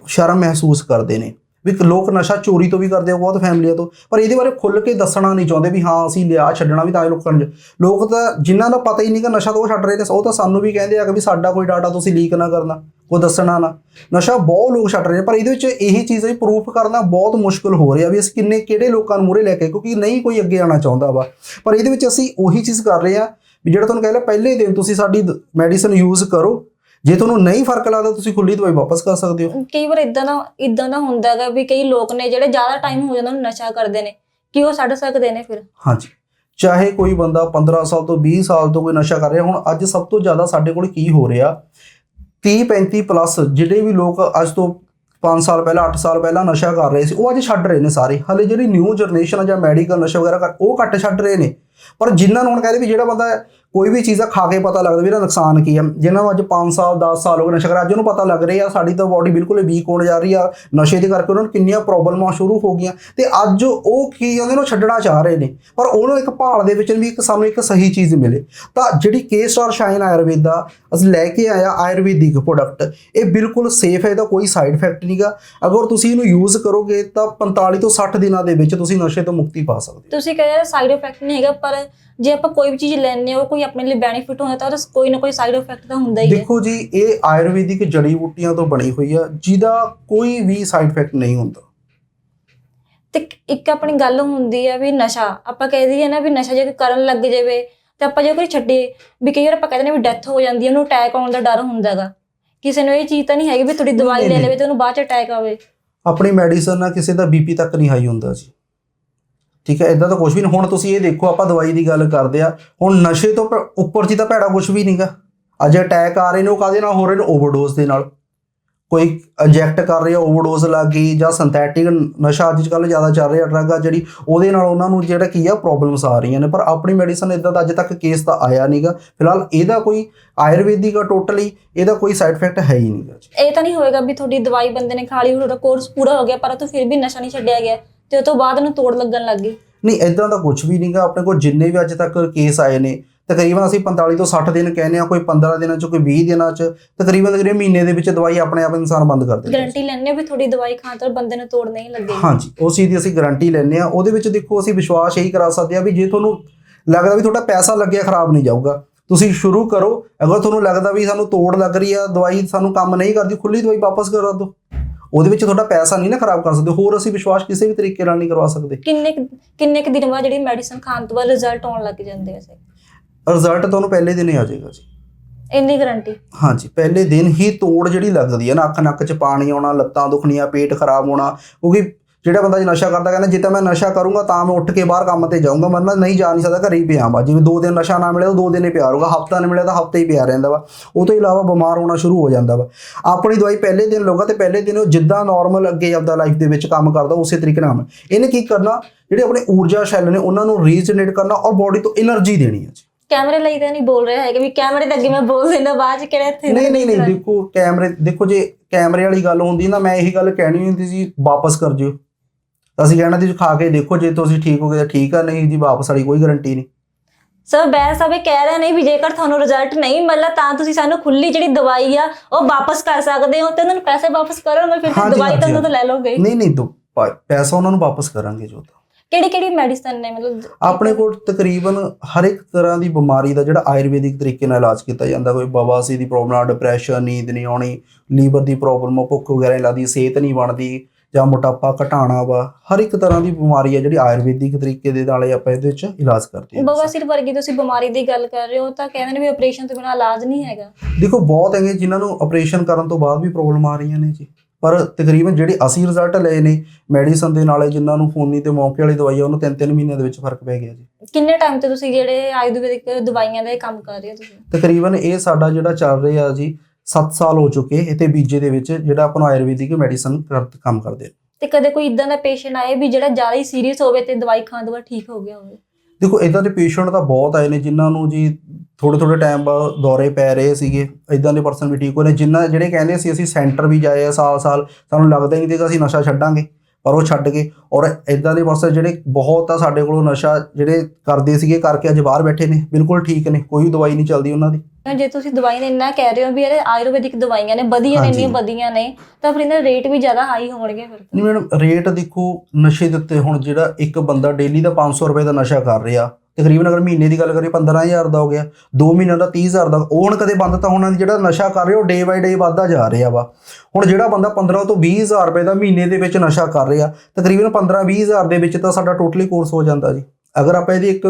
ਸ਼ਰਮ ਮਹਿਸੂਸ ਕਰਦੇ ਨੇ। ਵੀ ਲੋਕ ਨਸ਼ਾ ਚੋਰੀ ਤੋਂ ਵੀ ਕਰਦੇ ਆ ਬਹੁਤ ਫੈਮਲੀਆਂ ਤੋਂ। ਪਰ ਇਹਦੇ ਬਾਰੇ ਖੁੱਲ ਕੇ ਦੱਸਣਾ ਨਹੀਂ ਚਾਹੁੰਦੇ ਵੀ ਹਾਂ, ਅਸੀਂ ਲਿਆ ਛੱਡਣਾ ਵੀ ਤਾਂ ਇਹ ਲੋਕਾਂ ਨੂੰ। ਲੋਕ ਤਾਂ ਜਿਨ੍ਹਾਂ ਦਾ ਪਤਾ ਹੀ ਨਹੀਂਗਾ ਨਸ਼ਾ ਤੋਂ ਛੱਡ ਰਹੇ ਨੇ ਉਹ ਤਾਂ ਸਾਨੂੰ ਵੀ ਕਹਿੰਦੇ ਆ ਕਿ ਵੀ ਸਾਡਾ ਕੋਈ ਡਾਟਾ ਤੁਸੀਂ ਲੀਕ ਨਾ ਕਰਨਾ ਉਹ ਦੱਸਣਾ ਨਾ। ਨਸ਼ਾ ਬਹੁਤ ਲੋਕ ਛੱਡ ਰਹੇ ਨੇ, ਪਰ ਇਹਦੇ ਵਿੱਚ ਇਹੀ ਚੀਜ਼ ਹੈ ਪ੍ਰੂਫ ਕਰਨਾ ਬਹੁਤ ਮੁਸ਼ਕਲ ਹੋ ਰਿਹਾ ਵੀ ਅਸੀਂ ਕਿੰਨੇ, ਕਿਹੜੇ ਲੋਕਾਂ ਨੂੰ ਮੂਹਰੇ ਲੈ ਕੇ ਕਿਉਂਕਿ ਨਹੀਂ ਕੋਈ ਅੱਗੇ ਆਉਣਾ ਚਾਹੁੰਦਾ ਵਾ। ਪਰ ਇਹਦੇ ਵਿੱਚ ਅਸੀਂ ਉਹੀ ਚੀਜ਼ ਕਰ ਰਹੇ ਆ ਵੀ ਜਿਹੜਾ ਤੁਹਾਨੂੰ ਕਹਿ ਲਿਆ ਪਹਿਲੇ ਦਿਨ ਤੁਸੀਂ ਸਾਡੀ ਮੈਡੀਸਨ ਯੂਜ਼ ਕਰੋ। ਜੇ ਤੁਹਾਨੂੰ ਨਹੀਂ ਫ਼ਰਕ ਲੱਗਦਾ ਤੁਸੀਂ ਖੁੱਲੀ ਦਵਾਈ ਵਾਪਸ ਕਰ ਸਕਦੇ ਹੋ। ਕਈ ਵਾਰ ਇਦਾਂ ਦਾ ਇਦਾਂ ਦਾ ਹੁੰਦਾ ਹੈਗਾ ਵੀ ਕਈ ਲੋਕ ਨੇ ਜਿਹੜੇ ਜ਼ਿਆਦਾ ਟਾਈਮ ਹੋ ਜਾਂਦਾ ਉਹਨੂੰ ਨਸ਼ਾ ਕਰਦੇ ਨੇ ਕਿ ਉਹ ਛੱਡ ਸਕਦੇ ਨੇ ਫਿਰ। ਹਾਂਜੀ। ਚਾਹੇ ਕੋਈ ਬੰਦਾ 15 ਸਾਲ ਤੋਂ 20 ਸਾਲ ਤੋਂ ਕੋਈ ਨਸ਼ਾ ਕਰ ਰਿਹਾ ਹੁਣ ਅੱਜ ਸਭ ਤੋਂ ਜ਼ਿਆਦਾ ਸਾਡੇ ਕੋਲ ਕੀ ਹੋ ਰਿਹਾ? 30 35 ਪਲੱਸ ਜਿਹੜੇ ਵੀ ਲੋਕ ਅੱਜ ਤੋਂ 5 ਸਾਲ ਪਹਿਲਾਂ 8 ਸਾਲ ਪਹਿਲਾਂ ਨਸ਼ਾ ਕਰ ਰਹੇ ਸੀ ਉਹ ਅੱਜ ਛੱਡ ਰਹੇ ਨੇ ਸਾਰੇ। ਹਲੇ ਜਿਹੜੀ ਨਿਊ ਜਨਰੇਸ਼ਨ ਆ ਜਾਂ ਮੈਡੀਕਲ ਨਸ਼ਾ ਵਗੈਰਾ ਕਰ ਉਹ ਘੱਟ ਛੱਡ ਰਹੇ ਨੇ। ਪਰ ਜਿਨ੍ਹਾਂ ਨੂੰ ਹੁਣ ਕਹਿੰਦੇ ਵੀ ਜਿਹੜਾ ਬੰਦਾ ਕੋਈ ਵੀ ਚੀਜ਼ ਆ ਖਾ ਕੇ ਪਤਾ ਲੱਗਦਾ ਵੀ ਇਹਦਾ ਨੁਕਸਾਨ ਕੀ ਆ। ਜਿਨ੍ਹਾਂ ਨੂੰ ਅੱਜ 5 ਸਾਲ 10 ਸਾਲ ਹੋ ਗਏ ਨਸ਼ਾ ਕਰ ਅੱਜ ਉਹਨੂੰ ਪਤਾ ਲੱਗ ਰਿਹਾ ਸਾਡੀ ਤਾਂ ਬਾਡੀ ਬਿਲਕੁਲ ਵੀਕ ਹੋਣ ਜਾ ਰਹੀ ਆ। ਨਸ਼ੇ ਦੇ ਕਰਕੇ ਉਹਨਾਂ ਨੂੰ ਕਿੰਨੀਆਂ ਪ੍ਰੋਬਲਮਾਂ ਸ਼ੁਰੂ ਹੋ ਗਈਆਂ। ਤੇ ਅੱਜ ਉਹ ਕੀ ਕਹਿੰਦੇ ਨੂੰ ਛੱਡਣਾ ਚਾਹ ਰਹੇ ਨੇ। ਪਰ ਉਹਨੂੰ ਇੱਕ ਭਾਲ ਦੇ ਵਿੱਚ ਵੀ ਇੱਕ ਸਾਨੂੰ ਇੱਕ ਸਹੀ ਚੀਜ਼ ਮਿਲੇ। ਤਾਂ ਜਿਹੜੀ ਕੇ ਸਟਾਰ ਸ਼ਾਈਨ ਆਯੁਰਵੇਦਾ ਅਸੀਂ ਲੈ ਕੇ ਆਇਆ ਆਯੁਰਵੈਦਿਕ ਪ੍ਰੋਡਕਟ ਇਹ ਬਿਲਕੁਲ ਸੇਫ ਹੈ, ਇਹਦਾ ਕੋਈ ਸਾਈਡ ਇਫੈਕਟ ਨਹੀਂਗਾ ਅਗਰ ਤੁਸੀਂ ਇਹਨੂੰ ਯੂਜ਼ ਕਰੋਗੇ, ਤਾਂ 45 ਤੋਂ 60 ਦਿਨਾਂ ਦੇ ਵਿੱਚ ਤੁਸੀਂ ਨਸ਼ੇ ਤੋਂ ਮੁਕਤੀ ਪਾ ਸਕਦੇ ਹੋ। ਤੁਸੀਂ ਕਹਿੰਦੇ ਸਾਈਡ ਇਫੈਕਟ ਨਹੀਂ ਹੈਗਾ, ਪਰ ਜੇ ਆਪਾਂ ਕੋਈ ਵੀ ਚੀਜ਼ ਲੈਣੇ ਉਹ ਕੋਈ ਆਪਣੇ ਲਈ ਬੈਨੀਫਿਟ ਹੁੰਦਾ ਤਾਂ ਉਹਦਾ ਕੋਈ ਨਾ ਕੋਈ ਸਾਈਡ ਇਫੈਕਟ ਤਾਂ ਹੁੰਦਾ ਹੀ ਹੈ। ਦੇਖੋ ਜੀ ਇਹ ਆਯੁਰਵੈਦਿਕ ਜੜੀ ਬੂਟੀਆਂ ਤੋਂ ਬਣੀ ਹੋਈ ਆ ਜਿਹਦਾ ਕੋਈ ਵੀ ਸਾਈਡ ਇਫੈਕਟ ਨਹੀਂ ਹੁੰਦਾ। ਤੇ ਇੱਕ ਆਪਣੀ ਗੱਲ ਹੁੰਦੀ ਹੈ ਵੀ ਨਸ਼ਾ ਆਪਾਂ ਕਹਿ ਦਈਏ ਨਾ ਵੀ ਨਸ਼ਾ ਜੇ ਕੋਈ ਕਰਨ ਲੱਗ ਜਾਵੇ ਤੇ ਆਪਾਂ ਜੇ ਕੋਈ ਛੱਡੀਏ ਵੀ ਕਈ ਵਾਰ ਆਪਾਂ ਕਹਿੰਦੇ ਨੇ ਵੀ ਡੈਥ ਹੋ ਜਾਂਦੀ ਹੈ ਉਹਨੂੰ ਅਟੈਕ ਆਉਣ ਦਾ ਡਰ ਹੁੰਦਾ ਹੈਗਾ। ਕਿਸੇ ਨੂੰ ਇਹ ਚੀਜ਼ ਤਾਂ ਨਹੀਂ ਹੈਗੀ ਵੀ ਥੋੜੀ ਦਵਾਈ ਲੈ ਲਵੇ ਤੇ ਉਹਨੂੰ ਬਾਅਦ ਚ ਅਟੈਕ ਆਵੇ। ਆਪਣੀ ਮੈਡੀਸਨ ਨਾਲ ਕਿਸੇ ਦਾ ਬੀਪੀ ਤੱਕ ਨਹੀਂ ਹਾਈ ਹੁੰਦਾ ਜੀ। ਠੀਕ ਹੈ ਇਦਾਂ ਤਾਂ ਕੁਝ ਵੀ ਨਹੀਂ। ਹੁਣ ਤੁਸੀਂ ਇਹ ਦੇਖੋ, ਆਪਾਂ ਦਵਾਈ ਦੀ ਗੱਲ ਕਰਦੇ ਆ। ਹੁਣ ਨਸ਼ੇ ਤੋਂ ਉੱਪਰ ਜੀ ਤਾਂ ਭੈੜਾ ਕੁਝ ਵੀ ਨਹੀਂਗਾ ਅੱਜ ਅਟੈਕ ਆ ਰਹੇ ਨੇ, ਉਹ ਕਾਦੇ ਨਾਲ ਹੋ ਰਹੇ ਨੇ? ਓਵਰਡੋਜ਼ ਦੇ ਨਾਲ। ਕੋਈ ਇੰਜੈਕਟ ਕਰ ਰਿਹਾ ਓਵਰਡੋਜ਼ ਲੱਗ ਗਈ ਜਾਂ ਸਿੰਥੈਟਿਕ ਨਸ਼ਾ ਅੱਜ ਕੱਲ੍ਹ ਜ਼ਿਆਦਾ ਚੱਲ ਰਿਹਾ ਡਰੱਗ ਜਿਹੜੀ, ਉਹਦੇ ਨਾਲ ਉਹਨਾਂ ਨੂੰ ਜਿਹੜਾ ਕੀ ਆ ਪ੍ਰੋਬਲਮਸ ਆ ਰਹੀਆਂ ਨੇ। ਪਰ ਆਪਣੀ ਮੈਡੀਸਨ ਇਦਾਂ ਦਾ ਅੱਜ ਤੱਕ ਕੇਸ ਤਾਂ ਆਇਆ ਨਹੀਂਗਾ ਫਿਲਹਾਲ ਇਹਦਾ ਕੋਈ ਆਯੁਰਵੈਦਿਕ ਆ ਟੋਟਲੀ ਇਹਦਾ ਕੋਈ ਸਾਈਡ ਇਫੈਕਟ ਹੈ ਹੀ ਨਹੀਂਗਾ ਇਹ ਤਾਂ ਨਹੀਂ ਹੋਏਗਾ ਵੀ ਤੁਹਾਡੀ ਦਵਾਈ ਬੰਦੇ ਨੇ ਖਾ ਲਈ ਉਹਦਾ ਕੋਰਸ ਪੂਰਾ ਹੋ ਗਿਆ, ਪਰ ਉਹ ਤੋਂ ਫਿਰ ਵੀ ਨਸ਼ਾ ਨਹੀਂ ਛੱਡਿਆ ਗਿਆ। ਤੇ ਉਹ ਤੋਂ ਬਾਅਦ ਉਹਨੂੰ ਤੋੜ ਲੱਗਣ ਲੱਗ ਗਈ ਨਹੀਂ ਇਦਾਂ ਦਾ ਕੁਝ ਵੀ ਨਹੀਂਗਾ ਆਪਣੇ ਕੋਲ ਜਿੰਨੇ ਵੀ ਅੱਜ ਤੱਕ ਕੇਸ ਆਏ ਨੇ ਤਕਰੀਬਨ ਅਸੀਂ 45 ਤੋਂ 60 ਦਿਨ ਕਹਿੰਦੇ ਆ ਕੋਈ 15 ਦਿਨਾਂ ਚ ਕੋਈ 20 ਦਿਨਾਂ ਚ ਤਕਰੀਬਨ ਤਕਰੀਬਨ ਮਹੀਨੇ ਦੇ ਵਿੱਚ ਦਵਾਈ ਆਪਣੇ ਆਪ ਇਨਸਾਨ ਬੰਦ ਕਰ ਦਿੰਦਾ ਗਾਰੰਟੀ ਲੈਣੇ ਵੀ ਤੁਹਾਡੀ ਦਵਾਈ ਖਾਣ ਤੋਂ ਬੰਦੇ ਨੂੰ ਤੋੜ ਨਹੀਂ ਲੱਗੇਗੀ। ਹਾਂਜੀ ਉਸ ਚੀਜ਼ ਦੀ ਅਸੀਂ ਗਾਰੰਟੀ ਲੈਂਦੇ ਆ ਉਹਦੇ ਵਿੱਚ ਦੇਖੋ ਅਸੀਂ ਵਿਸ਼ਵਾਸ ਇਹੀ ਕਰਾ ਸਕਦੇ ਆ ਵੀ ਜੇ ਤੁਹਾਨੂੰ ਲੱਗਦਾ ਵੀ ਤੁਹਾਡਾ ਪੈਸਾ ਲੱਗਿਆ ਖਰਾਬ ਨਹੀਂ ਜਾਊਗਾ। ਤੁਸੀਂ ਸ਼ੁਰੂ ਕਰੋ। ਅਗਰ ਤੁਹਾਨੂੰ ਲੱਗਦਾ ਵੀ ਸਾਨੂੰ ਤੋੜ ਲੱਗ ਰਹੀ ਆ ਦਵਾਈ ਸਾਨੂੰ ਕੰਮ ਨਹੀਂ ਕਰਦੀ ਖੁੱਲੀ ਦਵਾਈ ਵਾਪਸ ਕਰਾ ਦਿਓ। ਉਹਦੇ ਵਿੱਚ ਤੁਹਾਡਾ ਪੈਸਾ ਨਹੀਂ ਨਾ ਖਰਾਬ ਕਰ ਸਕਦੇ ਹੋਰ ਅਸੀਂ ਵਿਸ਼ਵਾਸ ਕਿਸੇ ਵੀ ਤਰੀਕੇ ਨਾਲ ਨਹੀਂ ਕਰਵਾ ਸਕਦੇ। ਕਿੰਨੇ ਕੁ- ਕਿੰਨੇ ਕੁ ਦਿਨ ਬਾਅਦ ਜਿਹੜੀ ਮੈਡੀਸਨ ਖਾਣ ਤੋਂ ਬਾਅਦ ਰਿਜ਼ਲਟ ਆਉਣ ਲੱਗ ਜਾਂਦੇ ਆ ਸੇ ਰਿਜ਼ਲਟ ਤੁਹਾਨੂੰ ਪਹਿਲੇ ਦਿਨ ਹੀ ਆ ਜਾਏਗਾ ਜੀ। ਇੰਨੀ ਗਾਰੰਟੀ ਹਾਂਜੀ ਪਹਿਲੇ ਦਿਨ ਹੀ ਤੋੜ ਜਿਹੜੀ ਲੱਗਦੀ ਹੈ ਨਾ ਅੱਖ ਨੱਕ 'ਚ ਪਾਣੀ ਆਉਣਾ ਲੱਤਾਂ ਦੁਖਣੀਆਂ ਪੇਟ ਖਰਾਬ ਹੋਣਾ ਕਿਉਂਕਿ ਜਿਹੜਾ ਬੰਦਾ ਜੇ ਨਸ਼ਾ ਕਰਦਾ ਕਹਿੰਦਾ ਜੇ ਤਾਂ ਮੈਂ ਨਸ਼ਾ ਕਰੂੰਗਾ ਤਾਂ ਮੈਂ ਉੱਠ ਕੇ ਬਾਹਰ ਕੰਮ ਤੇ ਜਾਊਂਗਾ। ਮਤਲਬ ਨਹੀਂ ਜਾ ਨਹੀਂ ਸਕਦਾ ਘਰੇ ਹੀ ਪਿਆ ਵਾ। ਜਿਵੇਂ ਦੋ ਦਿਨ ਨਸ਼ਾ ਨਾ ਮਿਲਿਆ ਤਾਂ ਦੋ ਦਿਨ ਹੀ ਪਿਆ ਰਹੂਗਾ। ਹਫਤਾ ਨਾ ਮਿਲਿਆ ਤਾਂ ਹਫ਼ਤੇ ਹੀ ਪਿਆ ਰਹਿੰਦਾ ਵਾ। ਉਹ ਤੋਂ ਇਲਾਵਾ ਬਿਮਾਰ ਹੋਣਾ ਸ਼ੁਰੂ ਹੋ ਜਾਂਦਾ ਵਾ। ਆਪਣੀ ਦਵਾਈ ਪਹਿਲੇ ਦਿਨ ਲਊਗਾ ਤੇ ਪਹਿਲੇ ਦਿਨ ਉਹ ਜਿੱਦਾਂ ਨਾਰਮਲ ਅੱਗੇ ਆਪਦਾ ਲਾਈਫ ਦੇ ਵਿੱਚ ਕੰਮ ਕਰਦਾ ਉਸੇ ਤਰੀਕੇ ਨਾਲ ਇਹਨੇ ਕੀ ਕਰਨਾ ਜਿਹੜੇ ਆਪਣੇ ਊਰਜਾ ਸੈੱਲ ਨੇ ਉਹਨਾਂ ਨੂੰ ਰੀਜਨਰੇਟ ਕਰਨਾ ਔਰ ਬਾਡੀ ਤੋਂ એનર્ਜੀ ਦੇਣੀ ਹੈ ਕੈਮਰੇ ਲਈ ਤਾਂ ਨਹੀਂ ਬੋਲ ਰਿਹਾ ਹੈਗਾ ਵੀ ਕੈਮਰੇ ਦੇ ਅੱਗੇ ਮੈਂ ਬੋਲ ਦਿੰਦਾ ਬਾਅਦ ਕਿਹੜਾ ਇੱਥੇ ਨਹੀਂ ਨਹੀਂ ਨਹੀਂ ਦੇਖੋ ਕੈਮਰੇ ਦੇਖੋ ਜੇ ਕੈਮਰੇ ਵਾਲੀ ਗੱਲ ਹੁੰਦੀ ਨਾ ਮੈਂ ਇਹੀ ਗੱਲ ਕਹਿਣੀ ਹੁੰਦੀ ਸੀ ਵਾਪਸ ਕਰ ਜਿਓ। ਤਾਂ ਅਸੀਂ ਕਹਿਣਾ ਸੀ ਖਾ ਕੇ ਦੇਖੋ ਜੇ ਤੁਸੀਂ ਠੀਕ ਹੋ ਗਏ ਤਾਂ ਠੀਕ ਆ ਨਹੀਂ ਜੀ ਵਾਪਸ ਵਾਲੀ ਕੋਈ ਗਾਰੰਟੀ ਨਹੀਂ। ਸਰ ਬੈਸ ਸਾਹਿਬ ਇਹ ਕਹਿ ਰਹੇ ਨੇ ਵੀ ਜੇਕਰ ਤੁਹਾਨੂੰ ਰਿਜ਼ਲਟ ਨਹੀਂ ਮਿਲਦਾ ਤਾਂ ਤੁਸੀਂ ਸਾਨੂੰ ਖੁੱਲੀ ਜਿਹੜੀ ਦਵਾਈ ਆ ਉਹ ਵਾਪਸ ਕਰ ਸਕਦੇ ਹੋ ਤੇ ਉਹਨਾਂ ਨੂੰ ਪੈਸੇ ਵਾਪਸ ਕਰੋਗੇ ਫਿਰ ਹਾਂਜੀ, ਦਵਾਈ ਤਾਂ ਉਹਨਾਂ ਤੋਂ ਲੈ ਲਓਗੇ। ਨਹੀਂ ਨਹੀਂ ਦੋ ਪੈਸਾ ਉਹਨਾਂ ਨੂੰ ਵਾਪਸ ਕਰਾਂਗੇ ਜੋ ਤਾਂ। ਕਿਹੜੀ ਕਿਹੜੀ ਮੈਡੀਸਨ ਨੇ ਮਤਲਬ ਆਪਣੇ ਕੋਲ ਤਕਰੀਬਨ ਹਰ ਇੱਕ ਤਰ੍ਹਾਂ ਦੀ ਬਿਮਾਰੀ ਦਾ ਜਿਹੜਾ ਆਯੁਰਵੈਦਿਕ ਤਰੀਕੇ ਨਾਲ ਇਲਾਜ ਕੀਤਾ ਜਾਂਦਾ ਕੋਈ ਬਵਾਸੀਰ ਦੀ ਪ੍ਰੋਬਲਮ ਆ ਡਿਪਰੈਸ਼ਨ ਨੀਂਦ ਨਹੀਂ ਆਉਣੀ ਲੀਵਰ ਦੀ ਪ੍ਰੋਬਲਮ ਭੁੱਖ ਵਗੈਰਾ ਨਹੀਂ ਲੱਗਦੀ ਸਿਹਤ ਨਹੀਂ ਬਣਦੀ ਜਾਂ ਮੋਟਾਪਾ ਘਟਾਉਣਾ ਵਾ ਹਰ ਇੱਕ ਤਰ੍ਹਾਂ ਦੀ ਬਿਮਾਰੀ ਆ ਜਿਹੜੀ ਆਯੁਰਵੈਦਿਕ ਤਰੀਕੇ ਦੇ ਨਾਲ ਆਪਾਂ ਇਹਦੇ ਵਿੱਚ ਇਲਾਜ ਕਰਦੇ ਹਾਂ। ਬਵਾਸੀਰ ਵਰਗੀ ਤੁਸੀਂ ਬਿਮਾਰੀ ਦੀ ਗੱਲ ਕਰ ਰਹੇ ਹੋ ਤਾਂ ਕਹਿੰਦੇ ਨੇ ਵੀ ਆਪਰੇਸ਼ਨ ਤੋਂ ਬਿਨਾਂ ਇਲਾਜ ਨਹੀਂ ਹੈਗਾ। ਦੇਖੋ ਬਹੁਤ ਹੈਗੇ ਜਿਨ੍ਹਾਂ ਨੂੰ ਆਪਰੇਸ਼ਨ ਕਰਨ ਤੋਂ ਬਾਅਦ ਵੀ ਪ੍ਰੋਬਲਮ ਆ ਰਹੀਆਂ ਨੇ ਜੀ। ਪਰ ਤਕਰੀਬਨ ਜਿਹੜੇ ਅਸੀਂ ਰਿਜ਼ਲਟ ਲਏ ਨੇ ਮੈਡੀਸਨ ਦੇ ਨਾਲ ਜਿਨ੍ਹਾਂ ਨੂੰ ਫੋਨੀ ਤੇ ਮੌਕੇ ਵਾਲੀ ਦਵਾਈ ਆ ਉਹਨੂੰ 3-3 ਮਹੀਨਿਆਂ ਦੇ ਵਿੱਚ ਫ਼ਰਕ ਪੈ ਗਿਆ ਜੀ। ਕਿੰਨੇ ਟਾਈਮ ਤੇ ਤੁਸੀਂ ਜਿਹੜੇ ਆਯੁਰਵੈਦਿਕ ਦਵਾਈਆਂ ਦਾ ਇਹ ਕੰਮ ਕਰ ਰਹੇ ਹੋ ਤੁਸੀਂ? ਤਕਰੀਬਨ ਇਹ ਸਾਡਾ ਜਿਹੜਾ ਚੱਲ ਰਿਹਾ ਜੀ 7 ਸਾਲ ਹੋ ਚੁੱਕੇ ਇਤੇ ਬੀਜੇ ਦੇ ਵਿੱਚ ਜਿਹੜਾ ਆਪਾਂ ਆਯੁਰਵੈਦਿਕ ਮੈਡੀਸਨ ਕੰਮ ਕਰਦੇ। ਤੇ ਕਦੇ ਕੋਈ ਇਦਾਂ ਦਾ ਪੇਸ਼ੈਂਟ ਆਏ ਵੀ ਜਿਹੜਾ ਜ਼ਿਆਦਾ ਹੀ ਸੀਰੀਅਸ ਹੋਵੇ ਤੇ ਦਵਾਈ ਖਾਣ ਤੋਂ ਬਾਅਦ ਠੀਕ ਹੋ ਗਿਆ ਹੋਵੇ? ਦੇਖੋ ਇਦਾਂ ਦੇ ਪੇਸ਼ੈਂਟ ਤਾਂ ਬਹੁਤ ਆਏ ਨੇ ਜਿਨ੍ਹਾਂ ਨੂੰ ਜੀ ਥੋੜੇ ਥੋੜੇ ਟਾਈਮ ਬਾਅਦ ਦੌਰੇ ਪੈ ਰਹੇ ਸੀਗੇ ਇਦਾਂ ਦੇ ਪਰਸਨ ਵੀ ਠੀਕ ਹੋਏ ਨੇ ਜਿਨ੍ਹਾਂ ਜਿਹੜੇ ਕਹਿੰਦੇ ਸੀ ਅਸੀਂ ਸੈਂਟਰ ਵੀ ਜਾਏ ਆ ਸਾਲ ਸਾਲ ਸਾਨੂੰ ਲੱਗਦਾ ਹੀ ਨਹੀਂ ਕਿ ਅਸੀਂ ਨਸ਼ਾ ਛੱਡਾਂਗੇ ਪਰ ਉਹ ਛੱਡ ਗਏ। ਔਰ ਇਦਾਂ ਦੇ ਪਰਸਨ ਜਿਹੜੇ ਬਹੁਤ ਆ ਸਾਡੇ ਕੋਲੋਂ ਨਸ਼ਾ ਜਿਹੜੇ ਕਰਦੇ ਸੀਗੇ ਕਰਕੇ ਅੱਜ ਬਾਹਰ ਬੈਠੇ ਨੇ ਬਿਲਕੁਲ ਠੀਕ ਨੇ ਕੋਈ ਦਵਾਈ ਨਹੀਂ ਚੱਲਦੀ ਉਹਨਾਂ ਦੀ। ਜੇ ਤੁਸੀਂ ਦਵਾਈ ਨੇ ਇੰਨਾ ਕਹਿ ਰਹੇ ਹੋ ਵੀ ਇਹ ਆਯੁਰਵੈਦਿਕ ਦਵਾਈਆਂ ਨੇ ਵਧੀਆ ਨੇ। ਇੰਨੀਆਂ ਵਧੀਆ ਨੇ ਤਾਂ ਫਿਰ ਇਹਨਾਂ ਦੇ ਰੇਟ ਵੀ ਜ਼ਿਆਦਾ ਹਾਈ ਹੋਣਗੇ ਫਿਰ ਨਹੀਂ ਮੈਡਮ ਰੇਟ ਦੇਖੋ ਨਸ਼ੇ ਦੇ ਉੱਤੇ ਹੁਣ ਜਿਹੜਾ ਇੱਕ ਬੰਦਾ ਡੇਲੀ ਦਾ 500 ਰੁਪਏ ਦਾ ਨਸ਼ਾ ਕਰ ਰਿਹਾ ਤਕਰੀਬਨ ਅਗਰ ਮਹੀਨੇ ਦੀ ਗੱਲ ਕਰੀਏ 15000 ਦਾ ਹੋ ਗਿਆ 2 ਮਹੀਨਿਆਂ ਦਾ 30000 ਦਾ ਉਹ ਹੁਣ ਕਦੇ ਬੰਦ ਤਾਂ ਹੋਣਾ ਜਿਹੜਾ ਨਸ਼ਾ ਕਰ ਰਿਹਾ ਉਹ ਡੇ ਬਾਈ ਡੇ ਵੱਧਦਾ ਜਾ ਰਿਹਾ ਵਾ। ਹੁਣ ਜਿਹੜਾ ਬੰਦਾ 15 ਤੋਂ 20000 ਰੁਪਏ ਦਾ ਮਹੀਨੇ ਦੇ ਵਿੱਚ ਨਸ਼ਾ ਕਰ ਰਿਹਾ ਤਕਰੀਬਨ 15 20000 ਦੇ ਵਿੱਚ ਤਾਂ ਸਾਡਾ ਟੋਟਲੀ ਕੋਰਸ ਹੋ ਜਾਂਦਾ ਜੀ। ਅਗਰ ਆਪਾਂ ਇਹਦੀ ਇੱਕ